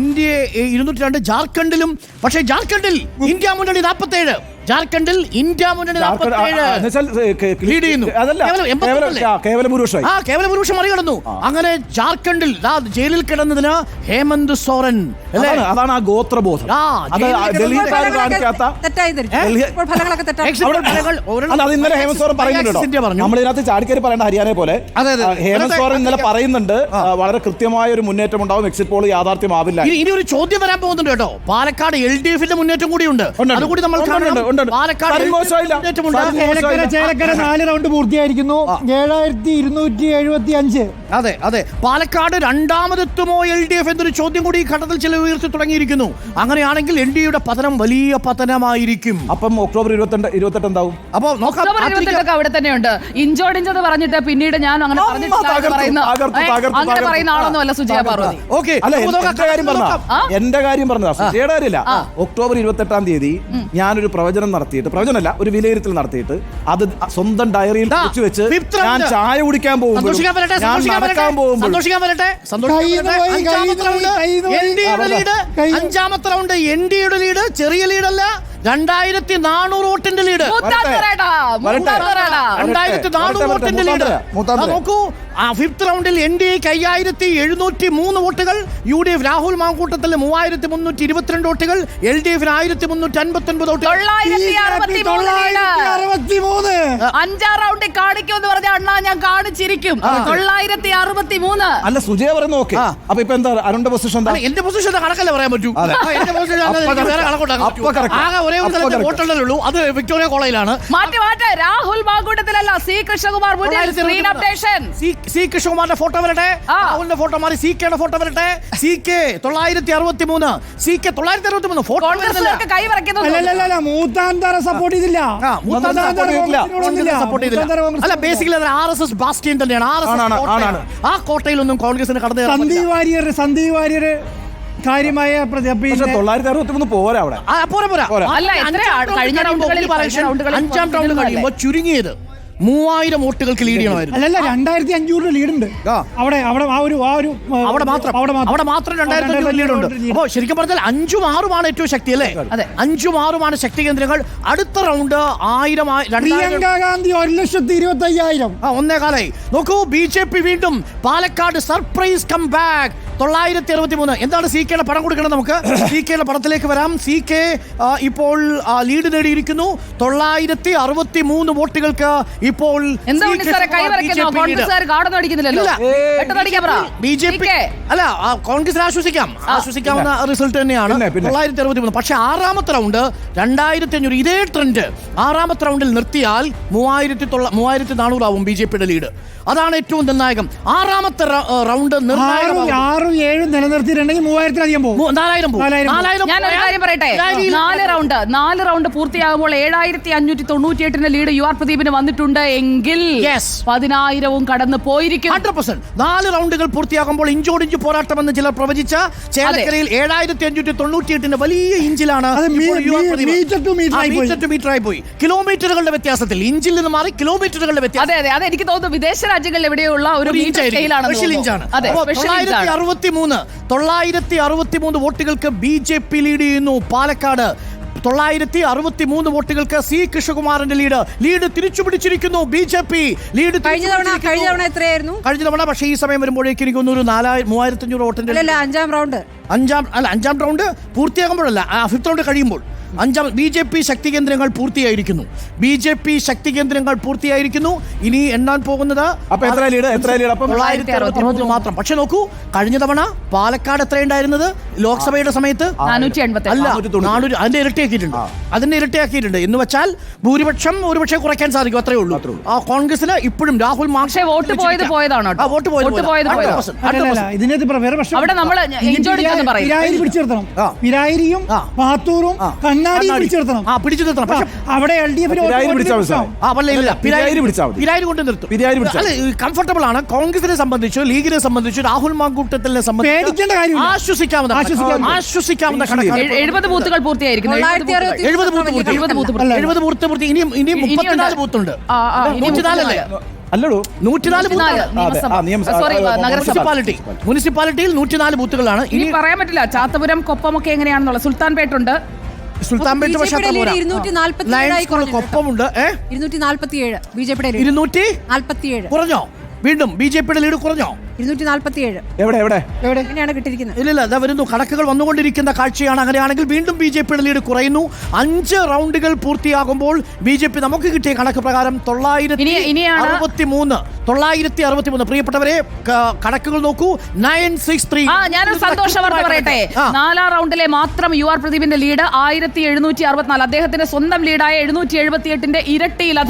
Speaker 1: ഇന്ത്യയെ ഇരുന്നൂറ്റി രണ്ട് ജാർഖണ്ഡിലും പക്ഷേ ജാർഖണ്ഡിൽ ഇന്ത്യ മുന്നണി നാൽപ്പത്തേഴ് ജാർഖണ്ഡിൽ ഇന്ത്യ മുന്നണി ലീഡ് ചെയ്യുന്നു. കേവലം
Speaker 3: കേവലം ആ, കേവല
Speaker 1: ഭൂരിപക്ഷം മറികടന്നു. അങ്ങനെ ജാർഖണ്ഡിൽ ദാ ജയിലിൽ കിടന്നതിന് ഹേമന്ത് സോറൻ
Speaker 3: അതാണ് ആ ഗോത്രബോധം. ഇന്നലെ ഹേമന്ത് സോറൻ പറയുന്നുണ്ടോ നമ്മൾ ഇതിനകത്ത് ചാടിക്കരി പറയേണ്ട ഹരിയാനയെ പോലെ ഹേമന്ത് സോറൻ ഇന്നലെ പറയുന്നുണ്ട് വളരെ കൃത്യമായ ഒരു മുന്നേറ്റം ഉണ്ടാവും എക്സിറ്റ് പോൾ യാഥാർത്ഥ്യമാവില്ല.
Speaker 1: ഇനി ഒരു ചോദ്യം വരാൻ പോകുന്നുണ്ട് കേട്ടോ. പാലക്കാട് എൽ ഡി എഫിന്റെ മുന്നേറ്റം കൂടിയുണ്ട്.
Speaker 3: ഉണ്ട്.
Speaker 1: അതുകൂടി നമ്മൾ
Speaker 3: ഉണ്ട്, കാര്യം
Speaker 4: ചേലക്കര നാല് റൗണ്ട് പൂർത്തിയായിരിക്കുന്നു. ഏഴായിരത്തി ഇരുന്നൂറ്റി എഴുപത്തി അഞ്ച്
Speaker 1: അതെ അതെ. പാലക്കാട് രണ്ടാമതെത്തുമോ എൽ ഡി എഫ് എന്നൊരു ചോദ്യം കൂടി ഈ ഘട്ടത്തിൽ ചില ഉയർത്തി തുടങ്ങിയിരിക്കുന്നു. അങ്ങനെയാണെങ്കിൽ എൻ ഡി എയുടെ പതനം വലിയ പതനമായിരിക്കും.
Speaker 3: അപ്പം ഒക്ടോബർ ഇരുപത്തിരണ്ട് ഇരുപത്തെട്ട് എന്താവും?
Speaker 1: അപ്പൊ നോക്കാം.
Speaker 2: അവിടെ തന്നെയുണ്ട്. ഇഞ്ചോടിഞ്ചത് പറഞ്ഞിട്ട് പിന്നീട് ഞാൻ അങ്ങനെ അങ്ങനെ പറയുന്ന ആളൊന്നും അല്ല സുജയ പാർവതി.
Speaker 1: ഓക്കെ നമുക്ക് നോക്കാം,
Speaker 3: എന്റെ കാര്യം പറഞ്ഞ
Speaker 1: നോക്കാം.
Speaker 3: എന്റെ കാര്യം പറഞ്ഞതാ. സുജയുടെ കാര്യമില്ല. ഒക്ടോബർ ഇരുപത്തെട്ടാം തീയതി ഞാനൊരു പ്രവചനം നടത്തിയിട്ട് പ്രവചനമല്ല ഒരു വിലയിരുത്തൽ നടത്തിയിട്ട് അത് സ്വന്തം ഡയറിയിൽ
Speaker 1: വെച്ച്
Speaker 3: കുറിച്ച് വെച്ച് ഞാൻ. ചായ കുടിക്കാൻ പോകുമ്പോൾ ഞാൻ നടക്കാൻ പോകുമ്പോൾ
Speaker 1: അഞ്ചാമത്തെ റൗണ്ട്. എൻ ഡി യുടെ ലീഡ്. ചെറിയ ലീഡല്ല രണ്ടായിരത്തി നാനൂറ് വോട്ടിന്റെ ലീഡ്. രണ്ടായിരത്തി നാനൂറ് വോട്ടിന്റെ ലീഡ്. നോക്കൂ. ആ ഫിഫ്ത്ത് റൗണ്ടിൽ എൻ ഡി എക്ക് അയ്യായിരത്തി എഴുന്നൂറ്റി മൂന്ന് വോട്ടുകൾ U D F Rahul Mankoottathil മൂവായിരത്തി മുന്നൂറ്റി ഇരുപത്തിരണ്ട് വോട്ടുകൾ എൽ ഡി എഫിന് ആയിരത്തി മുന്നൂറ്റി അൻപത്തി ഒൻപത് വോട്ടുകൾ
Speaker 2: അഞ്ചാം റൗണ്ടിൽ കാണിക്കും എന്ന് പറഞ്ഞ അണ്ണാ ഞാൻ കാണിച്ചിരിക്കും. തൊള്ളായിരത്തി അറുപത്തി മൂന്ന്
Speaker 3: അല്ല സുജയ പറയുന്ന ഓക്കെ. അപ്പൊ ഇപ്പൊ എന്താ അരുണിന്റെ പൊസിഷൻ എന്താ?
Speaker 1: എന്റെ പൊസിഷൻ കണക്കല്ലേ പറയാൻ പറ്റൂ. എന്റെ പൊസിഷൻ. ആകെ ഒരേ ഒരു സ്ഥലത്തെ ഉള്ളൂ. അത് വിക്ടോറിയ കോളേജിലാണ്.
Speaker 2: മാറ്റി മാറ്റി. രാഹുൽ മാങ്കൂട്ടത്തിലല്ല സി കൃഷ്ണകുമാർ അപ്ഡേഷൻ
Speaker 1: സി- കൃഷ്ണകുമാറിന്റെ ഫോട്ടോ വരട്ടെ. രാഹുലിന്റെ ഫോട്ടോ മാറി സി കെയുടെ ഫോട്ടോ വരട്ടെ? സി കെ തൊള്ളായിരത്തി അറുപത്തി മൂന്ന് സി കെ തൊള്ളായിരത്തി അറുപത്തി മൂന്ന് ഫോട്ടോ
Speaker 4: മൂത്താന്തര സപ്പോർട്ട് ചെയ്തില്ല.
Speaker 1: അല്ല ബേസിക്കലി അത് ആർ എസ് എസ് ബാസ്റ്റ്യൻ തന്നെയാണ്. ആർ എസ് എസ് ആ കോട്ടയിലൊന്നും കോൺഗ്രസിന് കടന്നു കയറാൻ
Speaker 4: സന്ദീപ്
Speaker 1: പറ്റില്ല.
Speaker 4: വാര്യർ സന്ദീപ് വാര്യർ കാര്യമായ
Speaker 3: തൊള്ളായിരത്തി അറുപത്തി മൂന്ന് പോരാ അവിടെ.
Speaker 1: പോരാ പോരാ. അഞ്ചാം റൗണ്ട് കഴിയുമ്പോൾ ചുരുങ്ങിയത്. മൂവായിരം വോട്ടുകൾക്ക് ലീഡ് ചെയ്യണമായിരുന്നു.
Speaker 4: അല്ലല്ല രണ്ടായിരത്തി അഞ്ഞൂറ് ലീഡുണ്ട്
Speaker 1: ആ.
Speaker 4: അവിടെ അവിടെ ആ ഒരു ആ ഒരു ആ,
Speaker 1: അവിടെ മാത്രം.
Speaker 4: അവിടെ മാത്രം.
Speaker 1: അവിടെ മാത്രം രണ്ടായിരത്തി അഞ്ഞൂറ് ലീഡ് ഉണ്ട്. അപ്പോൾ ശരിക്കും പറഞ്ഞാൽ അഞ്ചും ആറുമാണ് ഏറ്റവും ശക്തി അല്ലേ?
Speaker 2: അതെ.
Speaker 1: അഞ്ചും ആറുമാണ് ശക്തി കേന്ദ്രങ്ങൾ. അടുത്ത റൗണ്ട് ആയിരം ആ- രണ്ടായിരം
Speaker 4: പ്രിയങ്ക ഗാന്ധി ഒരു ലക്ഷത്തി ഇരുപത്തി അയ്യായിരം
Speaker 1: ആ ഒന്നേ കാലായി നോക്കൂ ബി ജെ പി വീണ്ടും പാലക്കാട് സർപ്രൈസ് കം ബാക്ക് തൊള്ളായിരത്തി അറുപത്തി മൂന്ന് എന്താണ് സി കെയുടെ പടം കൊടുക്കണം നമുക്ക്? സി കെയുടെ പടത്തിലേക്ക് വരാം. സി കെ ഇപ്പോൾ ആ, ലീഡ് നേടിയിരിക്കുന്നു. തൊള്ളായിരത്തി അറുപത്തി മൂന്ന് വോട്ടുകൾക്ക് ഇപ്പോൾ ബി ജെ പി അല്ല കോൺഗ്രസ് കോൺഗ്രസിന് ആശ്വസിക്കാം. ആശ്വസിക്കാവുന്ന റിസൾട്ട് തന്നെയാണ്. തൊള്ളായിരത്തി അറുപത്തി മൂന്ന് പക്ഷെ ആറാമത്തെ റൗണ്ട് രണ്ടായിരത്തി അഞ്ഞൂറ് ഇതേ ട്രെൻഡ് ആറാമത്തെ റൗണ്ടിൽ നിർത്തിയാൽ മൂവായിരത്തി തൊള്ള മൂവായിരത്തി നാനൂറാവും ബി ജെ പിയുടെ ലീഡ്. അതാണ് ഏറ്റവും നിർണായകം. ആറാമത്തെ റൗണ്ട്
Speaker 4: ആറും ആറും ഏഴും നിലനിർത്തിയിട്ടുണ്ടെങ്കിൽ മൂവായിരത്തിലധികം പോകും.
Speaker 1: മൂ- നാലായിരം പോകും.
Speaker 4: നാലായിരം പോകും.
Speaker 1: നാലായിരം
Speaker 2: ഞാൻ ഒരു കാര്യം പറയട്ടെ?
Speaker 1: പിരാരിയിൽ-
Speaker 2: നാല് റൗണ്ട് നാല് റൗണ്ട് പൂർത്തിയാകുമ്പോൾ ഏഴായിരത്തി അഞ്ഞൂറ്റി തൊണ്ണൂറ്റി എട്ടിന്റെ ലീഡ് യു ആർ പ്രദീപിന് വന്നിട്ടുണ്ട്. എങ്കിൽ
Speaker 1: Yes.
Speaker 2: പതിനായിരവും കടന്ന് പോയിരിക്കും.
Speaker 1: 100%. നാല് റൗണ്ടുകൾ പൂർത്തിയാകുമ്പോൾ ഇഞ്ചോടിഞ്ച് പോരാട്ടമെന്ന് ചിലർ പ്രവചിച്ച ചേലക്കരയിൽ ഏഴായിരത്തി അഞ്ഞൂറ്റി തൊണ്ണൂറ്റി എട്ടിന് വലിയ ഇഞ്ചിലാണ്
Speaker 4: പോയി.
Speaker 1: കിലോമീറ്ററുകളുടെ വ്യത്യാസത്തിൽ ഇഞ്ചിൽ നിന്ന് മാറി കിലോമീറ്ററുകളുടെ വ്യത്യാസം.
Speaker 2: അതെ അതെ. അതെ എനിക്ക് തോന്നുന്നു വിദേശ രാജ്യങ്ങളിൽ എവിടെയുള്ള ഒരു
Speaker 1: തൊള്ളായിരത്തി അറുപത്തി മൂന്ന് തൊള്ളായിരത്തി അറുപത്തി മൂന്ന് വോട്ടുകൾക്ക് ബി ജെ പി ലീഡ് ചെയ്യുന്നു പാലക്കാട്. തൊള്ളായിരത്തി അറുപത്തി മൂന്ന് വോട്ടുകൾക്ക് സി കൃഷ്ണകുമാറിന്റെ ലീഡ്. ലീഡ് തിരിച്ചു പിടിച്ചിരിക്കുന്നു ബി ജെ പി. ലീഡ്
Speaker 5: കഴിഞ്ഞ തവണ കഴിഞ്ഞ തവണ എത്രയായിരുന്നു?
Speaker 1: കഴിഞ്ഞ തവണ പക്ഷേ ഈ സമയം വരുമ്പോഴേക്ക് എനിക്ക് ഒരു നാലായിരം മൂവായിരത്തി അഞ്ഞൂറ് വോട്ടിന്റെ
Speaker 5: അഞ്ചാം റൗണ്ട്.
Speaker 1: അഞ്ചാം അല്ല അഞ്ചാം റൗണ്ട് പൂർത്തിയാകുമ്പോഴല്ല ഫിഫ്ത് റൗണ്ട് കഴിയുമ്പോൾ. അഞ്ചാം ബി ജെ പി ശക്തി കേന്ദ്രങ്ങൾ പൂർത്തിയായിരിക്കുന്നു. ബി ജെ പി ശക്തി കേന്ദ്രങ്ങൾ പൂർത്തിയായിരിക്കുന്നു. ഇനി എണ്ണാൻ പോകുന്നത്
Speaker 3: അപ്പൊ എത്ര ലീഡ് എത്ര ലീഡ്? അപ്പം
Speaker 1: തൊള്ളായിരത്തി മാത്രം. പക്ഷെ നോക്കൂ കഴിഞ്ഞ തവണ പാലക്കാട് എത്രയുണ്ടായിരുന്നത്? ലോക്സഭയുടെ സമയത്ത്? അല്ല. നാനൂറ് അതിന്റെ ഇരട്ടിയാക്കിയിട്ടുണ്ട്. അതിന്റെ ഇരട്ടിയാക്കിയിട്ടുണ്ട്. എന്ന് വെച്ചാൽ ഭൂരിപക്ഷം ഒരുപക്ഷെ കുറയ്ക്കാൻ സാധിക്കും. അത്രേ ഉള്ളൂ. ആ കോൺഗ്രസിന് ഇപ്പോഴും രാഹുൽ
Speaker 2: പക്ഷേ വോട്ട് പോയത് പോയതാണോ.
Speaker 1: വോട്ട് പോയത്
Speaker 2: പോയത്.
Speaker 1: പോയതാണ്.
Speaker 2: പോയതാണ്.
Speaker 1: 100%,
Speaker 4: അല്ലല്ല
Speaker 1: 100%.
Speaker 4: ഇതിനകത്ത്
Speaker 2: അവിടെ
Speaker 1: നമ്മൾ.
Speaker 4: പിരായിരിയും. പാത്തൂറും
Speaker 1: ആ.
Speaker 4: കണ്ണാടിയും പിടിച്ചു നിർത്തണം.
Speaker 1: ആ പിടിച്ചു നിർത്തണം. പക്ഷെ
Speaker 4: അവിടെ എൽ ഡി എഫിന്.
Speaker 1: കൊണ്ട് നിർത്തും. കംഫർട്ടബിൾ ആണ്. കോൺഗ്രസിനെ സംബന്ധിച്ച് ലീഗിനെ സംബന്ധിച്ച് രാഹുൽ മാങ്കൂട്ടത്തിനെ
Speaker 4: കാര്യമില്ല.
Speaker 1: ആശ്വസിക്കാവുന്ന
Speaker 4: ആശ്വസിക്കാവുന്ന.
Speaker 1: ആശ്വസിക്കാവുന്ന
Speaker 2: എഴ്-
Speaker 1: കണക്കാണ്.
Speaker 2: എഴുപത് ബൂത്തുകൾ പൂർത്തിയായിരിക്കുന്നു.
Speaker 5: തൊള്ളായിരത്തി അറുപത്തി
Speaker 1: എഴുപത് ബൂത്ത് പൂർത്തി.
Speaker 2: എഴുപത് ബൂത്ത് പൂർത്തി.
Speaker 4: അല്ല,
Speaker 1: എഴുപത് ബൂത്ത് പൂർത്തി. ഇനിയും ഇനിയും മുപ്പത്തിനാല് ബൂത്തുണ്ട്. നൂറ്റിനാലല്ലേ
Speaker 3: അല്ലടോ
Speaker 1: നൂറ്റിനാല്
Speaker 2: നൂറ്റിനാല്
Speaker 1: ബൂത്താണ്
Speaker 3: ആ,
Speaker 2: നിയമസഭ. സോറി നഗരസഭ.
Speaker 1: മുനിസിപ്പാലിറ്റി. മുനിസിപ്പാലിറ്റിയിൽ നൂറ്റിനാല് ബൂത്തുകളാണ്.
Speaker 2: ഇനി
Speaker 1: ഇനി
Speaker 2: പറയാൻ പറ്റില്ല. ചാത്തപുരം കൊപ്പമൊക്കെ എങ്ങനെയാണെന്നുള്ള. സുൽത്താൻ പേട്ടുണ്ട്
Speaker 1: സുൽത്താൻപേട്ട് പക്ഷേ അത്ര പോരാ.
Speaker 5: ഏഴായി കുറഞ്ഞു ഇരുന്നൂറ്റി
Speaker 1: വീണ്ടും ബി ജെ പിയുടെ ലീഡ്. കുറഞ്ഞോ?
Speaker 5: ഇരുന്നൂറ്റി നാൽപ്പത്തി ഏഴ്
Speaker 3: എവിടെ എവിടെ?
Speaker 4: എവിടെ?
Speaker 5: എങ്ങനെയാണ് കിട്ടിയിരിക്കുന്നത്.
Speaker 1: ഇല്ലില്ല വരുന്നു. കണക്കുകൾ വന്നുകൊണ്ടിരിക്കുന്ന കാഴ്ചയാണ് അങ്ങനെയാണെങ്കിൽ വീണ്ടും ബി ജെ പിയുടെ ലീഡ് കുറയുന്നു. അഞ്ച് റൗണ്ടുകൾ പൂർത്തിയാകുമ്പോൾ ബി ജെ പി നമുക്ക് കിട്ടിയ കണക്ക് പ്രകാരം തൊള്ളായിരത്തി അറുപത്തി മൂന്ന് തൊള്ളായിരത്തി അറുപത്തി മൂന്ന് പ്രിയപ്പെട്ടവരെ കണക്കുകൾ നോക്കൂ. നയൻ സിക്സ് ത്രീ
Speaker 2: ഞാനൊരു സന്തോഷ വാർത്ത പറയട്ടെ? നാലാം റൗണ്ടിലെ മാത്രം യു ആർ പ്രദീപിന്റെ ലീഡ് ആയിരത്തി എഴുന്നൂറ്റി അറുപത്തിനാല് അദ്ദേഹത്തിന്റെ സ്വന്തം ലീഡായ എഴുന്നൂറ്റി എഴുപത്തി എട്ടിന്റെ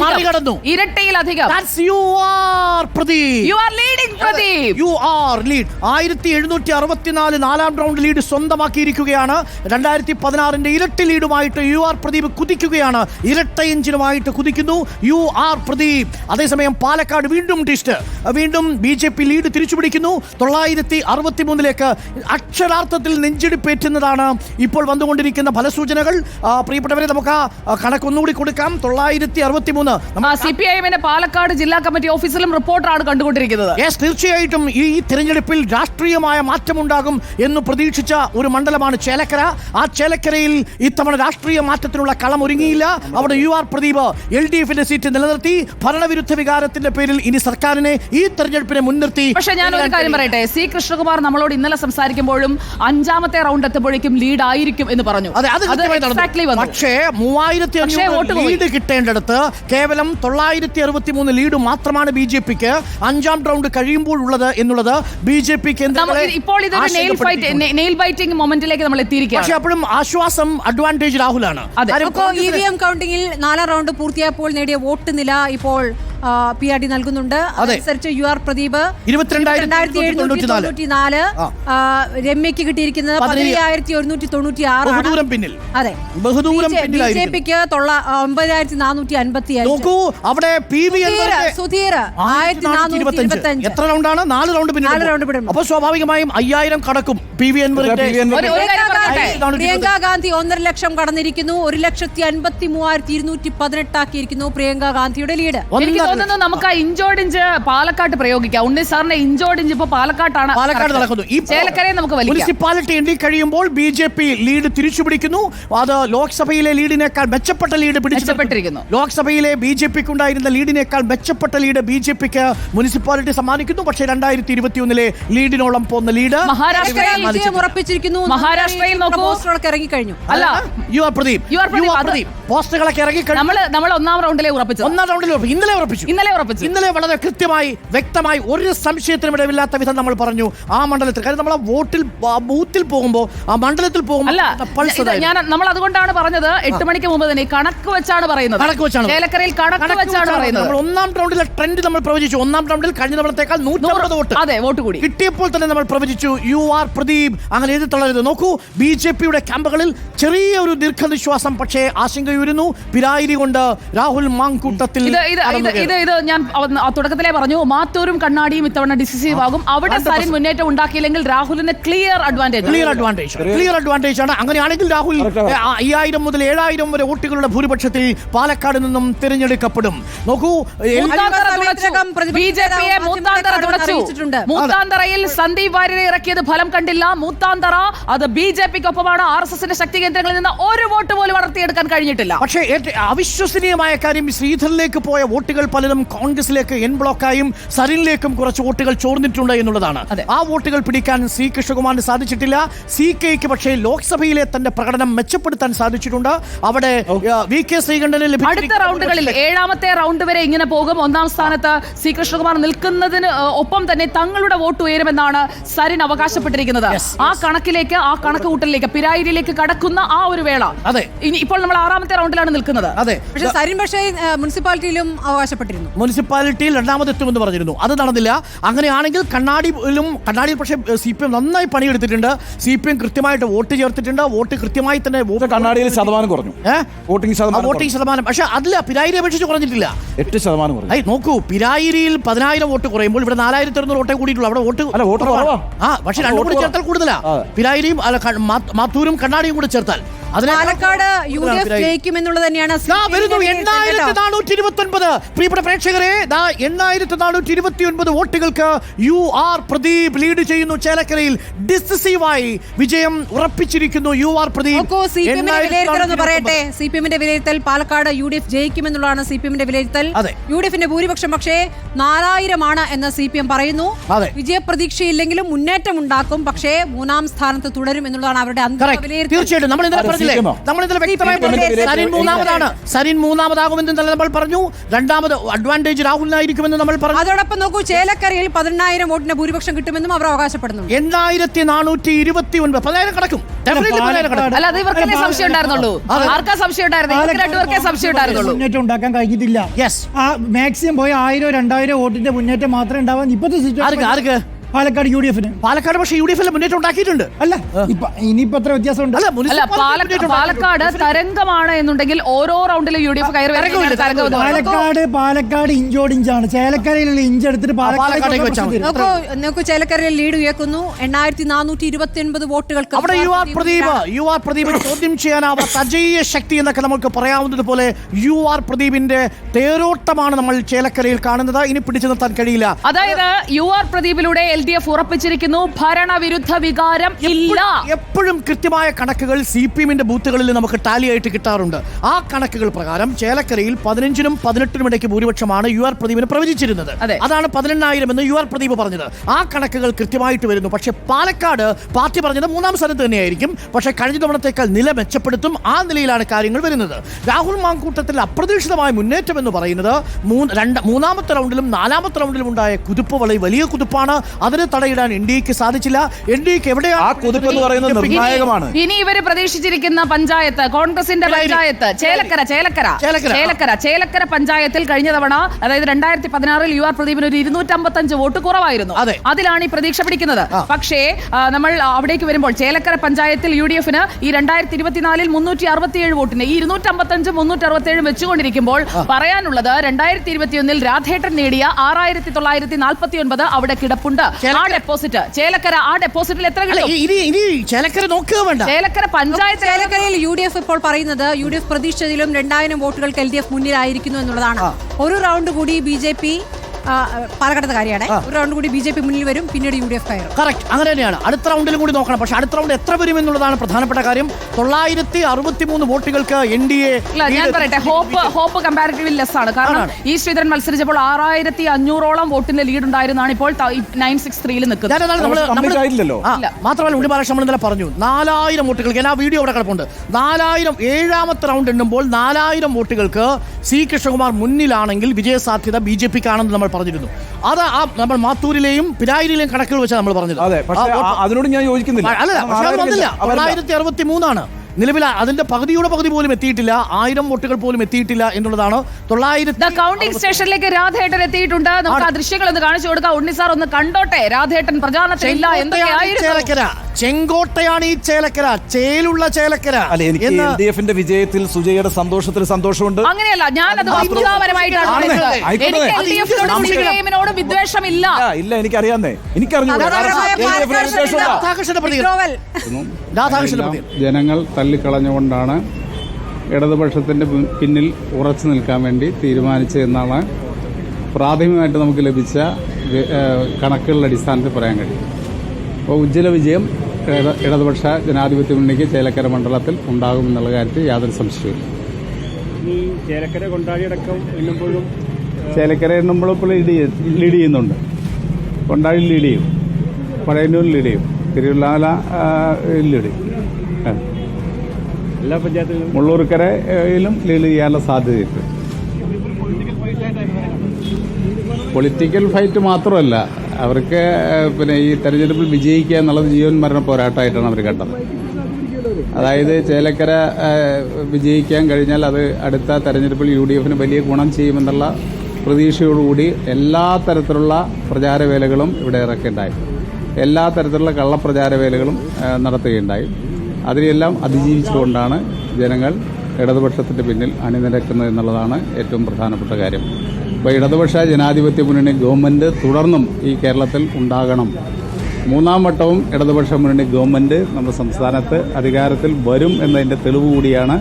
Speaker 1: മറികടന്നു.
Speaker 2: ഇരട്ടിയിലധികം ഇരട്ടിയിലധികം
Speaker 1: U R Pradeep
Speaker 2: U R leading Pradeep
Speaker 1: U R lead ആയിരത്തി എഴുന്നൂറ്റി അറുപത്തിനാല് നാലാം റൗണ്ട് ലീഡ് സ്വന്തമാക്കിയിരിക്കുകയാണ്. രണ്ടായിരത്തി പതിനാറിന്റെ ഇരട്ടി ലീഡുമായിട്ട് യു ആർ പ്രദീപ് കുതിക്കുകയാണ്. ഇരട്ട എഞ്ചിനുമായിട്ട് കുതിക്കുന്നു. യു ആർ പ്രദീപ് അതേസമയം പാലക്കാട് വീണ്ടും ടിസ്റ്റ് വീണ്ടും ബി ജെ പി ലീഡ് തിരിച്ചുപിടിക്കുന്നു. തൊള്ളായിരത്തി അറുപത്തി മൂന്നിലേക്ക് അക്ഷരാർത്ഥത്തിൽ നെഞ്ചിടിപ്പേറ്റുന്നതാണ് ഇപ്പോൾ വന്നുകൊണ്ടിരിക്കുന്ന ഫലസൂചനകൾ. പ്രിയപ്പെട്ടവരെ നമുക്ക് ആ ആ കണക്കൊന്നുകൂടി കൊടുക്കാം. തൊള്ളായിരത്തി അറുപത്തി മൂന്ന്
Speaker 2: സി പി ഐ എമ്മിന്റെ പാലക്കാട് ജില്ലാ കമ്മിറ്റി ഓഫീസിലും റിപ്പോർട്ടാണ് കണ്ടുകൊണ്ടിരിക്കുന്നത്.
Speaker 1: യെസ് തീർച്ചയായിട്ടും ഈ തിരഞ്ഞെടുപ്പിൽ രാഷ്ട്രീയമായ മാറ്റമുണ്ടാകും എന്ന് പ്രതീക്ഷിച്ച ഒരു മണ്ഡലമാണ് ചേലക്കര. ആ ചേലക്കരയിൽ ഇത്തവണ രാഷ്ട്രീയ മാറ്റത്തിനുള്ള കളം ഒരുങ്ങിയില്ല. അവിടെ U R Pradeep L D എഫിന്റെ സീറ്റ് നിലനിർത്തി. ഭരണവിരുദ്ധ വികാരത്തിന്റെ പേരിൽ ഇനി സർക്കാരിനെ ഈ തെരഞ്ഞെടുപ്പിനെ മുൻനിർത്തി
Speaker 2: പക്ഷെ ഞാൻ ഒരു കാര്യം പറയട്ടെ സി കൃഷ്ണകുമാർ നമ്മളോട് ഇന്നലെ സംസാരിക്കുമ്പോഴും അഞ്ചാമത്തെ റൗണ്ട് എത്തുമ്പോഴേക്കും ലീഡ് ആയിരിക്കും എന്ന് പറഞ്ഞു
Speaker 1: അതെ അത് കൃത്യമായി നടന്നു.
Speaker 2: വന്നു.
Speaker 1: പക്ഷേ മൂവായിരത്തി
Speaker 2: പക്ഷേ വോട്ട്
Speaker 1: അഞ്ഞൂറ്
Speaker 2: പോയി.
Speaker 1: ലീഡ് കിട്ടേണ്ടടുത്ത് കേവലം തൊള്ളായിരത്തി അറുപത്തി മൂന്ന് ലീഡ് മാത്രമാണ് ബി ജെ പിക്ക് അഞ്ചാം റൗണ്ട് കഴിയുമ്പോഴുള്ളത് എന്നുള്ളത് ബി ജെ പി
Speaker 2: ഇപ്പോൾ ഇതൊരു നെയിൽ ഫൈറ്റ് നെയിൽ ബൈറ്റിംഗ് മൊമെന്റിലേക്ക് നമ്മൾ
Speaker 1: പക്ഷെ
Speaker 2: എത്തിയിരിക്കുകയാണ്
Speaker 1: അപ്പോഴും ആശ്വാസം അഡ്വാന്റേജ് രാഹുലാണ്
Speaker 2: അതെ.
Speaker 1: കാര്യം
Speaker 5: ഇ
Speaker 1: കോൺഗ്രസിന്
Speaker 5: വി എം കൗണ്ടിങ്ങിൽ നാലാം റൗണ്ട് പൂർത്തിയായപ്പോൾ നേടിയ വോട്ട് നില ഇപ്പോൾ പി ആർ ഡി നൽകുന്നുണ്ട്.
Speaker 1: അതെ.
Speaker 5: അതനുസരിച്ച് യു ആർ പ്രദീപ്
Speaker 1: എഴുന്നൂറ്റി തൊണ്ണൂറ്റി
Speaker 5: രമ്യക്ക് കിട്ടിയിരിക്കുന്നത്
Speaker 1: പതിനയ്യ-
Speaker 5: പതിനയ്യായിരത്തി ഒരുന്നൂറ്റി തൊണ്ണൂറ്റി ആറാണ്.
Speaker 1: പിന്നിൽ.
Speaker 5: അതെ.
Speaker 1: ബഹുദൂരം
Speaker 5: ബി ജെ
Speaker 1: പിന്നിലായിരിക്കുന്നു.
Speaker 5: പിക്ക് തൊള്ള ഒമ്പതിനായിരത്തി നാനൂറ്റി അൻപത്തി
Speaker 1: നോക്കൂ അവിടെ പി വി
Speaker 5: സുധീർ ആയിരത്തി നാനൂറ്റി ഇരുപത്തി
Speaker 1: എത്ര റൗണ്ടാണ് നാല് റൗണ്ട്
Speaker 5: നാല് റൗണ്ട്.
Speaker 1: അപ്പൊ സ്വാഭാവികമായും അയ്യായിരം കടക്കും പി വി
Speaker 5: പ്രിയങ്ക ഗാന്ധി ഒന്നര ലക്ഷം കടന്നിരിക്കുന്നു. ഒരു ലക്ഷത്തി അൻപത്തി മൂവായിരത്തി ഇരുന്നൂറ്റി പതിനെട്ടാക്കിയിരിക്കുന്നു പ്രിയങ്ക ഗാന്ധിയുടെ ലീഡ്.
Speaker 2: എനിക്ക് തോന്നുന്നു നമുക്ക് ആ ഇഞ്ചോടിഞ്ച് പാലക്കാട്ട് പ്രയോഗിക്കാം. ഉണ്ണി സാറിന്റെ ഇഞ്ചോടിഞ്ച് ഇപ്പൊ പാലക്കാട്ടാണ്
Speaker 1: പാലക്കാട് നടക്കുന്നു. ഈ
Speaker 2: ചേലക്കരയെ നമുക്ക് വലിക്കാം.
Speaker 1: മുനിസിപ്പാലിറ്റി എണ്ണി കഴിയുമ്പോൾ ബി ജെ പി ലീഡ് തിരിച്ചു പിടിക്കുന്നു അത് ലോക്സഭയിലെ ലീഡിനേക്കാൾ മെച്ചപ്പെട്ട ലീഡ്
Speaker 2: പിടിച്ചിരിക്കുന്നു
Speaker 1: ലോക്സഭയിലെ ബി ജെ പിക്ക് ഉണ്ടായിരുന്ന ലീഡിനേക്കാൾ മെച്ചപ്പെട്ട ലീഡ് ബി ജെ പിക്ക് മുനിസിപ്പാലിറ്റി സമ്മാനിക്കുന്നു. പക്ഷേ രണ്ടായിരത്തി ഇരുപത്തി ഒന്നിലെ ലീഡിനോളം പോകുന്ന ലീഡ്
Speaker 2: മഹാരാഷ്ട്രയിൽ
Speaker 5: ഉറപ്പിച്ചിരിക്കുന്നു.
Speaker 2: മഹാരാഷ്ട്രയിൽ നോക്കൂ.
Speaker 5: ഇറങ്ങി കഴിഞ്ഞു
Speaker 2: അല്ല.
Speaker 1: U R Pradeep.
Speaker 2: U R Pradeep.
Speaker 1: പോസ്റ്ററുകളൊക്കെ ഇറങ്ങി
Speaker 2: കഴിഞ്ഞു നമ്മൾ ഒന്നാം റൗണ്ടിലെ ഉറപ്പിച്ചു.
Speaker 1: ഒന്നാം റൗണ്ടിൽ. ഇന്നലെ ഉറപ്പിച്ചു.
Speaker 2: ഇന്നലെ ഉറപ്പിച്ചു.
Speaker 1: ഇന്നലെ വളരെ കൃത്യമായി വ്യക്തമായി ഒരു സംശയത്തിനും ഇടവില്ലാത്ത വിധം നമ്മൾ പറഞ്ഞു. ആ മണ്ഡലത്തിൽ കാര്യം നമ്മൾ വോട്ടിൽ ബൂത്തിൽ പോകുമ്പോൾ ആ മണ്ഡലത്തിൽ പോകുമ്പോൾ
Speaker 2: ഞാൻ നമ്മൾ അതുകൊണ്ടാണ് പറഞ്ഞത് എട്ട് മണിക്ക് മുമ്പ് തന്നെ കണക്ക് വെച്ചാണ് പറയുന്നത്.
Speaker 1: കണക്ക് വെച്ചാണ്.
Speaker 2: ഏലക്കരയിൽ കണക്ക് വെച്ചാണ് പറയുന്നത്.
Speaker 1: നമ്മൾ ഒന്നാം റൗണ്ടിലെ ട്രെൻഡ് നമ്മൾ പ്രവചിച്ചു. ഒന്നാം റൗണ്ടിൽ കഴിഞ്ഞ നമ്മളത്തേക്കാൾ നൂറ്റമ്പത് വോട്ട്.
Speaker 2: അതെ വോട്ട് കൂടി.
Speaker 1: കിട്ടിയപ്പോൾ തന്നെ നമ്മൾ പ്രവചിച്ചു യു ആർ പ്രദീപ്. അങ്ങനെ എഴുതി തള്ളരുത് നോക്കൂ ബി ജെ പിയുടെ ക്യാമ്പുകളിൽ ചെറിയ ഒരു ദീർഘനിശ്വാസം പക്ഷേ ആശങ്കയുരുന്നു പിരായിരി കൊണ്ട് രാഹുൽ മാങ്കൂട്ടത്തിൽ
Speaker 2: ഇത് ഇത് ഞാൻ തുടക്കത്തിലെ പറഞ്ഞു. മാത്തൂരും കണ്ണാടിയും ഇത്തവണ ഡിസിസീവ് ആകും. അവിടെ സാരി മുന്നേറ്റം ഉണ്ടാക്കിയില്ലെങ്കിൽ രാഹുലിന് clear advantage
Speaker 1: clear advantage clear advantage ആണ്. അങ്ങനെയാണെങ്കിൽ രാഹുൽ അയ്യായിരം മുതൽ ഏഴായിരം വരെ വോട്ടുകളുടെ ഭൂരിപക്ഷത്തിൽ പാലക്കാട് നിന്നും തിരഞ്ഞെടുക്കപ്പെടും. നോക്കൂ.
Speaker 2: മൂത്താന്തറയിൽ സന്ദീപ് വാര്യരെ ഇറക്കിയത് ഫലം കണ്ടില്ല. മൂത്താന്തറ അത് ബി ജെ പിക്കൊപ്പമാണ്. ആർ എസ് എസിന്റെ ശക്തി കേന്ദ്രങ്ങളിൽ നിന്ന് ഒരു വോട്ട് പോലും വളർത്തിയെടുക്കാൻ കഴിഞ്ഞിട്ടില്ല.
Speaker 1: പക്ഷേ അവിശ്വസനീയമായ കാര്യം ശ്രീധറിലേക്ക് പോയ വോട്ടുകൾ പലതും കോൺഗ്രസിലേക്ക് എൻ ബ്ലോക്കായും സരിനിലേക്കും കുറച്ച് വോട്ടുകൾ ചോർന്നിട്ടുണ്ട് എന്നുള്ളതാണ്.
Speaker 2: അതെ.
Speaker 1: ആ വോട്ടുകൾ പിടിക്കാൻ സി കൃഷ്ണകുമാറിന് സാധിച്ചിട്ടില്ല. സി കെക്ക് പക്ഷേ ലോക്സഭയിലെ തന്റെ പ്രകടനം മെച്ചപ്പെടുത്താൻ സാധിച്ചിട്ടുണ്ട്. അവിടെ വി കെ ശ്രീകണ്ഠന്
Speaker 2: അടുത്ത റൗണ്ടുകളിൽ ഏഴാമത്തെ റൗണ്ട് വരെ ഇങ്ങനെ പോകും. ഒന്നാം സ്ഥാനത്ത് സി കൃഷ്ണകുമാർ നിൽക്കുന്നതിന് ഒപ്പം തന്നെ തങ്ങളുടെ വോട്ട് ഉയരുമെന്നാണ് സരിൻ അവകാശപ്പെട്ടിരിക്കുന്നത്. ആ കണക്കിലേക്ക് ആ കണക്ക് കൂട്ടലിലേക്ക് പിരായിരിലേക്ക് കടക്കുന്ന ആ ഒരു വേള.
Speaker 1: അതെ.
Speaker 2: ഇനി ഇപ്പോൾ നമ്മൾ ആറാമത്തെ റൗണ്ടിലാണ് നിൽക്കുന്നത്.
Speaker 1: അതെ.
Speaker 5: പക്ഷേ സരിൻ പക്ഷേ മുനിസിപ്പാലിറ്റിയിലും മുനിസിപ്പാലിറ്റിയിലും അവകാശപ്പെട്ടിരുന്നു
Speaker 1: മുനിസിപ്പാലിറ്റിയിൽ രണ്ടാമതെത്തുമെന്ന് പറഞ്ഞിരുന്നു. അത് നടന്നില്ല. അങ്ങനെയാണെങ്കിൽ കണ്ണാടിയിലും കണ്ണാടിയിൽ പക്ഷേ സി പി എം നന്നായി പണിയെടുത്തിട്ടുണ്ട്. സി പി എം കൃത്യമായിട്ട് വോട്ട് ചേർത്തിട്ടുണ്ട്. വോട്ട് കൃത്യമായി തന്നെ വോട്ട്
Speaker 3: കണ്ണാടിയിൽ ശതമാനം കുറഞ്ഞു. വോട്ടിംഗ് ശതമാനം
Speaker 1: വോട്ടിംഗ് ശതമാനം. പക്ഷേ അതില്ല പിരായിരി അപേക്ഷിച്ച് കുറഞ്ഞിട്ടില്ല.
Speaker 3: കുറഞ്ഞു. എട്ട് ശതമാനം കുറഞ്ഞു.
Speaker 1: നോക്കൂ പിരായിരിയിൽ പതിനായിരം വോട്ട് കുറയുമ്പോൾ ഇവിടെ നാലായിരത്തി അറുന്നൂറ് വോട്ടേ കൂടിയിട്ടുള്ളൂ. അവിടെ വോട്ട്
Speaker 3: അല്ല, വോട്ട് കുറവാ.
Speaker 1: ആ പക്ഷേ രണ്ടും കൂടി ചേർത്താൽ കൂടുതലാ. പിരായിരിയും മാത്തൂരും കണ്ണാടിയും കൂടി ചേർത്താൽ.
Speaker 5: പാലക്കാട് യു ഡി എഫ് തന്നെയാണ്
Speaker 1: പ്രിയപ്പെട്ട പ്രേക്ഷകരെ എണ്ണായിരത്തി നാനൂറ്റി ഇരുപത്തി ഒൻപത് വോട്ടുകൾക്ക് യു ആർ പ്രദീപ് ലീഡ് ചെയ്യുന്നു ചേലക്കരയിൽ. ഡിസിസീവായി വിജയം ഉറപ്പിച്ചിരിക്കുന്നു യു ആർ പ്രദീപ്.
Speaker 5: നോക്കൂ സി പി എമ്മിന്റെ വിലയിരുത്തൽ ഒന്ന്
Speaker 1: 1429.
Speaker 5: പറയട്ടെ സി പി എമ്മിന്റെ വിലയിരുത്തൽ പാലക്കാട് യു ഡി എഫ് ജയിക്കുമെന്നുള്ളതാണ് സി പി എമ്മിന്റെ വിലയിരുത്തൽ. യു ഡി എഫിന്റെ ഭൂരിപക്ഷം പക്ഷേ നാലായിരമാണ് എന്ന് സി പി എം പറയുന്നു. വിജയപ്രതീക്ഷയില്ലെങ്കിലും മുന്നേറ്റം ഉണ്ടാക്കും പക്ഷേ മൂന്നാം സ്ഥാനത്ത് തുടരും എന്നുള്ളതാണ് അവരുടെ അന്തിമ വിലയിരുത്തൽ.
Speaker 1: തീർച്ചയായിട്ടും. നമ്മൾ ഇന്നലെ നമ്മൾ വ്യക്തമായി പറഞ്ഞു സരിൻ മൂന്നാമതാണ്. സരിൻ മൂന്നാമതാകുമെന്ന് തന്നെ നമ്മൾ പറഞ്ഞു. രണ്ടാമത് അഡ്വാന്റേജ് രാഹുലിനായിരിക്കുമെന്ന് നമ്മൾ പറഞ്ഞു.
Speaker 5: അതോടൊപ്പം നോക്കൂ ചേലക്കരയിൽ പതിനെണ്ണായിരം വോട്ടിന് ഭൂരിപക്ഷം കിട്ടുമെന്നും അവർ അവകാശപ്പെടുന്നു
Speaker 1: എണ്ണായിരത്തി നാനൂറ്റി ഇരുപത്തി ഒൻപത് പതിനായിരം കടക്കും.
Speaker 2: അല്ല അത് ഇവർക്കല്ലേ സംശയം ഉണ്ടായിരുന്നുള്ളൂ. ആർക്കാ സംശയം ഉണ്ടായിരുന്നു ഇവർക്ക് രണ്ടുപേർക്കേ സംശയം ഉണ്ടായിരുന്നുള്ളൂ.
Speaker 4: മുന്നേറ്റം ഉണ്ടാക്കാൻ കഴിഞ്ഞിട്ടില്ല.
Speaker 1: Yes.
Speaker 4: ആ മാക്സിമം പോയ ആയിരം രണ്ടായിരം വോട്ടിന്റെ മുന്നേറ്റം മാത്രമേ ഉണ്ടാവാൻ ഇപ്പോഴത്തെ സിറ്റുവേഷൻ പാലക്കാട് യു ഡി എഫിന്
Speaker 1: പാലക്കാട് പക്ഷേ യു ഡി എഫിൽ മുന്നേറ്റം ഉണ്ടാക്കിയിട്ടുണ്ട്.
Speaker 4: അല്ല ഇപ്പൊ ഇനിയിപ്പോ എത്ര വ്യത്യാസമുണ്ട്?
Speaker 1: അല്ല
Speaker 2: പാലക്കാട് തരംഗമാണ് എന്നുണ്ടെങ്കിൽ ഓരോ റൗണ്ടിലും യു ഡി എഫ് കയറി.
Speaker 4: പാലക്കാട് പാലക്കാട് ഇഞ്ചോടിഞ്ചാണ് ചേലക്കരയിലുള്ള ഇഞ്ച് എടുത്തിട്ട്
Speaker 5: നോക്കൂ നോക്കൂ ചേലക്കരയിൽ ലീഡ് ഉയർക്കുന്നു. എണ്ണായിരത്തി നാനൂറ്റി ഇരുപത്തി ഒൻപത് വോട്ടുകൾക്ക്
Speaker 1: അവിടെ യുവാ പ്രദീപ് യുവാ പ്രദീപ് ചോദ്യം ചെയ്യാനാവാത്ത അജയ്യ ശക്തി എന്നൊക്കെ നമുക്ക് പറയാവുന്നത് പോലെ യു ആർ പ്രദീപിന്റെ തേരോട്ടമാണ് നമ്മൾ ചേലക്കരയിൽ കാണുന്നത്. ഇനി പിടിച്ചു നിർത്താൻ കഴിയില്ല.
Speaker 2: അതായത് യു ആർ പ്രദീപിലൂടെ എൽ ഡി എഫ് ഉറപ്പിച്ചിരിക്കുന്നു. ഭരണവിരുദ്ധ വികാരം ഇല്ല.
Speaker 1: എപ്പോഴും കൃത്യമായ കണക്കുകൾ സി പി എമ്മിന്റെ ബൂത്തുകളിൽ നമുക്ക് ടാലി ആയിട്ട് കിട്ടാറുണ്ട്. ആ കണക്കുകൾ പ്രകാരം ചേലക്കരയിൽ പതിനഞ്ചിനും പതിനെട്ടിനും ഇടയ്ക്ക് ഭൂരിപക്ഷമാണ് യു ആർ പ്രദീപിന് പ്രവചിച്ചിരുന്നത്.
Speaker 2: അതെ.
Speaker 1: അതാണ് പതിനെണ്ണായിരം എന്ന് യു ആർ പ്രദീപ് പറഞ്ഞത്. ആ കണക്കുകൾ കൃത്യമായിട്ട് വരുന്നു. പക്ഷെ പാലക്കാട് പാർട്ടി പറഞ്ഞത് മൂന്നാം സ്ഥലത്ത് തന്നെയായിരിക്കും. പക്ഷെ കഴിഞ്ഞ തവണത്തേക്കാൾ നില മെച്ചപ്പെടുത്തും ആ നിലയിലാണ് കാര്യങ്ങൾ വരുന്നത്. രാഹുൽ മാങ്കൂട്ടത്തിൽ അപ്രതീക്ഷിതമായ മുന്നേറ്റം എന്ന് പറയുന്നത് മൂന്ന് രണ്ട് മൂന്നാമത്തെ റൗണ്ടിലും നാലാമത്തെ റൗണ്ടിലും ഉണ്ടായ കുതിപ്പ് വളരെ വലിയ കുതിപ്പാണ്. അത് അതിന് തടയിടാൻ എൻ ഡി എക്ക് സാധിച്ചില്ല. എൻ ഡി എക്ക് എവിടെയാണ്
Speaker 3: ആ കുതിപ്പ് എന്ന് പറയുന്നത് നിർണായകമാണ്.
Speaker 2: ഇനി ഇവർ പ്രതീക്ഷിച്ചിരിക്കുന്ന പഞ്ചായത്ത് കോൺഗ്രസിന്റെ പഞ്ചായത്ത് ചേലക്കര ചേലക്കര
Speaker 1: ചേലക്കര.
Speaker 2: ചേലക്കര പഞ്ചായത്തിൽ കഴിഞ്ഞ തവണ അതായത് രണ്ടായിരത്തി പതിനാറിൽ യു ആർ പ്രദീപിന് ഒരു ഇരുന്നൂറ്റമ്പത്തഞ്ച് വോട്ട് കുറവായിരുന്നു.
Speaker 1: അതെ.
Speaker 2: അതിലാണ് ഈ പ്രതീക്ഷ പിടിക്കുന്നത്. പക്ഷേ നമ്മൾ അവിടേക്ക് വരുമ്പോൾ ചേലക്കര പഞ്ചായത്തിൽ യു ഡി എഫിന് ഈ രണ്ടായിരത്തി ഇരുപത്തിനാലിൽ മുന്നൂറ്റി അറുപത്തിയേഴ് വോട്ടിന് ഈ ഇരുന്നൂറ്റമ്പത്തഞ്ച് മുന്നൂറ്റി അറുപത്തിയേഴ് വെച്ചുകൊണ്ടിരിക്കുമ്പോൾ പറയാനുള്ളത് രണ്ടായിരത്തി ഇരുപത്തിയൊന്നിൽ രാധേട്ടൻ നേടിയ ആറായിരത്തി തൊള്ളായിരത്തി നാൽപ്പത്തി ഒൻപത് അവിടെ കിടപ്പുണ്ട്. ആ ഡെപ്പോസിറ്റ് ചേലക്കര ആ ഡെപ്പോസിറ്റിൽ എത്ര
Speaker 1: അല്ല,
Speaker 2: കിട്ടും?
Speaker 1: ഇ- ഇനി ഇനി ചേലക്കര നോക്കുക വേണ്ട.
Speaker 2: ചേലക്കര പഞ്ചായത്ത്
Speaker 5: ചേലക്കരയിൽ യു ഡി എഫ് ഇപ്പോൾ പറയുന്നത് യു ഡി എഫ് പ്രതീക്ഷിച്ചതിലും രണ്ടായിരം വോട്ടുകൾക്ക് എൽ ഡി എഫ് മുന്നിലായിരിക്കുന്നു എന്നുള്ളതാണ്. ഒരു റൗണ്ട് കൂടി ബി ജെ പി പാലക്കാട്ടത്തെ കാര്യമാണ് ഒരു റൗണ്ട് കൂടി ബി ജെ പി മുന്നിൽ വരും പിന്നീട് യു ഡി എഫ് കയറും.
Speaker 1: കറക്റ്റ് അങ്ങനെ തന്നെയാണ്. അടുത്ത റൗണ്ടിലും കൂടി നോക്കണം. പക്ഷെ അടുത്ത റൗണ്ട് എത്ര വരും എന്നുള്ളതാണ് പ്രധാനപ്പെട്ട കാര്യം. തൊള്ളായിരത്തി അറുപത്തി മൂന്ന് വോട്ടുകൾക്ക് എൻ ഡി എ
Speaker 2: ഞാൻ പറയട്ടെ. ഹോപ്പ് ഹോപ്പ് കമ്പാരിറ്റീവ്ലി ലെസ് ആണ്. കാരണം ഈ ശ്രീധരൻ മത്സരിച്ചപ്പോൾ ആറായിരത്തി അഞ്ഞൂറോളം വോട്ടിന്റെ ലീഡ് ഉണ്ടായിരുന്നാണ് ഇപ്പോൾ നയൻ സിക്സ് ത്രീയിൽ നിൽക്കുന്നത്.
Speaker 1: മാത്രമല്ല ഉണ്ണി ബാലകൃഷ്ണൻ നമ്മൾ ഇന്നലെ പറഞ്ഞു. നാലായിരം വോട്ടുകൾക്ക് ഞാൻ ആ വീഡിയോ അവിടെ കിടപ്പുണ്ട്. നാലായിരം ഏഴാമത്തെ റൗണ്ട് എണ്ണുമ്പോൾ നാലായിരം വോട്ടുകൾക്ക് സി കൃഷ്ണകുമാർ മുന്നിലാണെങ്കിൽ വിജയസാധ്യത ബി ജെ പിക്കാണെന്ന് നമ്മൾ പറഞ്ഞിരുന്നു. അത് ആ നമ്മൾ മാത്തൂരിലെയും പിരായിരിലെയും കണക്കുകൾ വെച്ചാൽ നമ്മൾ പറഞ്ഞത്.
Speaker 3: അതെ പക്ഷേ
Speaker 1: ആ,
Speaker 3: ആ- അതിനോട് ഞാൻ യോജിക്കുന്നില്ല.
Speaker 1: അല്ല പക്ഷെ അത്
Speaker 3: നാലായിരം
Speaker 1: വന്നില്ല. തൊള്ളായിരത്തി അറുപത്തി മൂന്നാണ് നിലവിൽ അതിന്റെ പകുതിയുടെ പകുതി പോലും എത്തിയിട്ടില്ല. ആയിരം വോട്ടുകൾ പോലും എത്തിയിട്ടില്ല എന്നുള്ളതാണ് തൊള്ളായിരത്തി
Speaker 2: ദ കൗണ്ടിംഗ് സ്റ്റേഷനിലേക്ക് രാധേട്ടൻ എത്തിയിട്ടുണ്ട്. നമുക്ക് ആ ദൃശ്യങ്ങൾ ഒന്ന് കാണിച്ചു കൊടുക്കാം. ഉണ്ണി സാർ ഒന്ന് കണ്ടോട്ടെ? രാധേട്ടൻ പ്രചാരണത്തിലില്ല.
Speaker 1: ചെങ്കോട്ടയാണ്
Speaker 2: എന്തൊക്കെയായിരുന്നു?
Speaker 1: ചേലക്കര. ചെങ്കോട്ടയാണ് ഈ ചേലക്കര. ചേലുള്ള ചേലക്കര.
Speaker 3: അല്ലെ എനിക്ക് എൽ ഡി എഫിന്റെ വിജയത്തിൽ സുജയുടെ സന്തോഷത്തിൽ സന്തോഷമുണ്ട്.
Speaker 2: അങ്ങനെയല്ല ഞാനത് വസ്തുതാപരമായിട്ടാണ് വിദ്വേഷമില്ല.
Speaker 3: ഇല്ല, എനിക്കറിയാന്നേ.
Speaker 6: എല്ലാം ജനങ്ങൾ തള്ളിക്കളഞ്ഞുകൊണ്ടാണ് ഇടതുപക്ഷത്തിന്റെ പിന്നിൽ ഉറച്ചു നിൽക്കാൻ വേണ്ടി തീരുമാനിച്ചത് എന്നാണ് പ്രാഥമികമായിട്ട് നമുക്ക് ലഭിച്ച കണക്കുകളുടെ അടിസ്ഥാനത്തിൽ പറയാൻ കഴിയും. അപ്പോൾ ഉജ്ജ്വല വിജയം ഇട- ഇടതുപക്ഷ ജനാധിപത്യ മുന്നണിക്ക് ചേലക്കര മണ്ഡലത്തിൽ ഉണ്ടാകും എന്നുള്ള കാര്യത്തിൽ യാതൊരു സംശയവും
Speaker 7: ഈ ചേലക്കര കൊണ്ടാടിയടക്കം എണ്ണുമ്പോഴും
Speaker 6: ചേലക്കര എണ്ണുമ്പോൾ ഇപ്പോൾ ലീഡ് ചെയ്യുന്നുണ്ട്. കൊണ്ടാടി ലീഡ് ചെയ്യും. പഴയന്നൂർ ലീഡ് ചെയ്യും. തിരുവല്ലാമല ലീഡ് ചെയ്യും.
Speaker 7: എല്ലാ പഞ്ചായത്തിലും
Speaker 6: മുള്ളൂർക്കരയിലും ലീഡ് ചെയ്യാനുള്ള സാധ്യതയുണ്ട്. പൊളിറ്റിക്കൽ ഫൈറ്റ് മാത്രമല്ല. അവർക്ക് പിന്നെ ഈ തെരഞ്ഞെടുപ്പിൽ വിജയിക്കുക എന്നുള്ളത് ജീവൻ മരണ പോരാട്ടമായിട്ടാണ് അവർ കണ്ടത്. അതായത് ചേലക്കര വിജയിക്കാൻ കഴിഞ്ഞാൽ അത് അടുത്ത തെരഞ്ഞെടുപ്പിൽ യു ഡി എഫിന് വലിയ ഗുണം ചെയ്യുമെന്നുള്ള പ്രതീക്ഷയോടുകൂടി എല്ലാ തരത്തിലുള്ള പ്രചാരവേലകളും ഇവിടെ ഇറക്കുകയുണ്ടായി എല്ലാ തരത്തിലുള്ള കള്ളപ്രചാരവേലകളും നടത്തുകയുണ്ടായി. അതിനെല്ലാം അതിജീവിച്ചുകൊണ്ടാണ് ജനങ്ങൾ ഇടതുപക്ഷത്തിന്റെ പിന്നിൽ അണിനിരക്കുന്നത് എന്നുള്ളതാണ് ഏറ്റവും പ്രധാനപ്പെട്ട കാര്യം. അപ്പോൾ ഇടതുപക്ഷ ജനാധിപത്യ മുന്നണി ഗവൺമെന്റ് തുടർന്നും ഈ കേരളത്തിൽ ഉണ്ടാകണം. മൂന്നാം വട്ടവും ഇടതുപക്ഷ മുന്നണി ഗവൺമെന്റ് നമ്മുടെ സംസ്ഥാനത്ത് അധികാരത്തിൽ വരും എന്നതിന്റെ തെളിവ് കൂടിയാണ്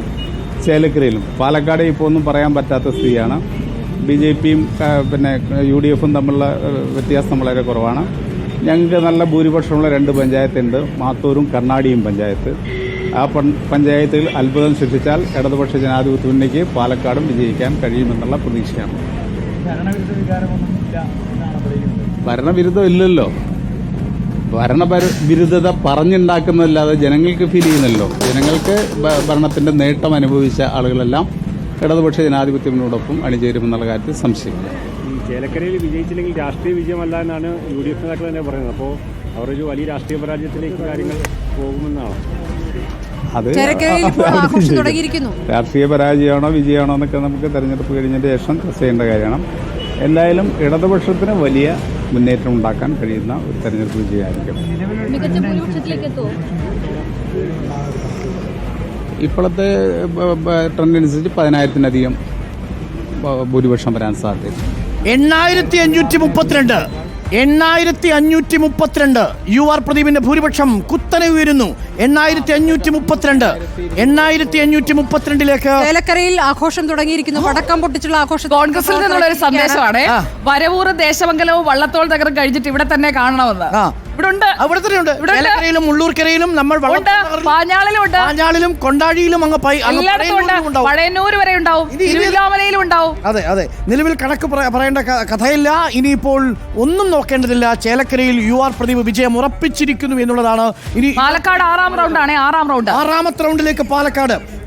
Speaker 6: ചേലക്കരയിലും. പാലക്കാട് ഇപ്പോൾ ഒന്നും പറയാൻ പറ്റാത്ത സ്ഥിതിയാണ്. ബി ജെ പിയും പിന്നെ യു ഡി എഫും തമ്മിലുള്ള വ്യത്യാസം വളരെ കുറവാണ്. ഞങ്ങൾക്ക് നല്ല ഭൂരിപക്ഷമുള്ള രണ്ട് പഞ്ചായത്തുണ്ട്. മാത്തൂരും കണ്ണാടിയും പഞ്ചായത്ത്. ആ പഞ്ചായത്തിൽ അത്ഭുതം സൃഷ്ടിച്ചാൽ ഇടതുപക്ഷ ജനാധിപത്യ മുന്നണിക്ക് പാലക്കാടും വിജയിക്കാൻ കഴിയുമെന്നുള്ള പ്രതീക്ഷയാണ്. ഭരണവിരുദ്ധം ഇല്ലല്ലോ ഭരണ വിരുദ്ധത പറഞ്ഞുണ്ടാക്കുന്നതല്ലാതെ ജനങ്ങൾക്ക് ഫീൽ ചെയ്യുന്നല്ലോ ജനങ്ങൾക്ക് ഭരണത്തിന്റെ നേട്ടം അനുഭവിച്ച ആളുകളെല്ലാം ഇടതുപക്ഷ ജനാധിപത്യത്തിനോടൊപ്പം അണിചേരുമെന്നുള്ള കാര്യത്തിൽ സംശയമില്ല.
Speaker 7: ഈ ചേലക്കരയിൽ വിജയിച്ചില്ലെങ്കിൽ രാഷ്ട്രീയ വിജയമല്ല എന്നാണ് യു ഡി എഫ് നേതാക്കൾ തന്നെ പറയുന്നത്. അപ്പോൾ അവർ ഒരു വലിയ രാഷ്ട്രീയ പരാജയത്തിലേക്ക് കാര്യങ്ങൾ പോകുമെന്നാണ്?
Speaker 6: അത് രാഷ്ട്രീയ പരാജയമാണോ വിജയമാണോ എന്നൊക്കെ നമുക്ക് തെരഞ്ഞെടുപ്പ് കഴിഞ്ഞതിന് ശേഷം ചർച്ച ചെയ്യേണ്ട കാര്യമാണ്. എന്തായാലും ഇടതുപക്ഷത്തിന് വലിയ മുന്നേറ്റം ഉണ്ടാക്കാൻ കഴിയുന്ന ഒരു തെരഞ്ഞെടുപ്പ് വിജയമായിരിക്കും. ഇപ്പോഴത്തെ ട്രെൻഡ് അനുസരിച്ച് പതിനായിരത്തിനധികം ഭൂരിപക്ഷം വരാൻ സാധ്യത
Speaker 1: എണ്ണായിരത്തി അഞ്ഞൂറ്റി മുപ്പത്തിരണ്ട്. എണ്ണായിരത്തി അഞ്ഞൂറ്റി മുപ്പത്തിരണ്ട് യു ആർ പ്രദീപിന്റെ ഭൂരിപക്ഷം കുത്തനെ ഉയരുന്നു. എണ്ണായിരത്തി അഞ്ഞൂറ്റി മുപ്പത്തിരണ്ട് എണ്ണായിരത്തി അഞ്ഞൂറ്റി മുപ്പത്തിരണ്ടിലേക്ക്
Speaker 5: ചേലക്കരയിൽ ആഘോഷം തുടങ്ങിയിരിക്കുന്നു. പടക്കം പൊട്ടിച്ചുള്ള ആഘോഷം
Speaker 2: കോൺഗ്രസിൽ നിന്നുള്ള ഒരു സന്ദേശമാണ്. വരവൂർ ദേശമംഗലവും വള്ളത്തോൾ നഗരം കഴിഞ്ഞിട്ട് ഇവിടെ തന്നെ കാണണമെന്ന്. ഉണ്ട്
Speaker 1: അവിടെ മുള്ളൂർക്കരയിലും നമ്മൾ
Speaker 2: ഉണ്ട്. പാഞ്ഞാളിലും ഉണ്ട്.
Speaker 1: പാഞ്ഞാളിലും കൊണ്ടാഴിയിലും അങ്ങ് പൈ- അങ്ങ്
Speaker 2: എല്ലായിടത്തും ഉണ്ട്.
Speaker 1: പഴയന്നൂരിലും ഉണ്ടാവും.
Speaker 2: പഴയന്നൂർ വരെ ഉണ്ടാവും. തിരുവില്ലാമലയിലും ഉണ്ടാവും.
Speaker 1: അതെ അതെ. നിലവിൽ കണക്ക് പറ- പറയേണ്ട ക- കഥയില്ല. ഇനിയിപ്പോൾ ഒന്നും നോക്കേണ്ടതില്ല. ചേലക്കരയിൽ യു ആർ പ്രദീപ് വിജയം ഉറപ്പിച്ചിരിക്കുന്നു എന്നുള്ളതാണ്. ഇനി
Speaker 2: പാലക്കാട് ആറാം റൗണ്ടാണ് ആറാം റൗണ്ട്
Speaker 1: ആറാമത്തെ റൗണ്ടിലേക്ക് പാലക്കാട്.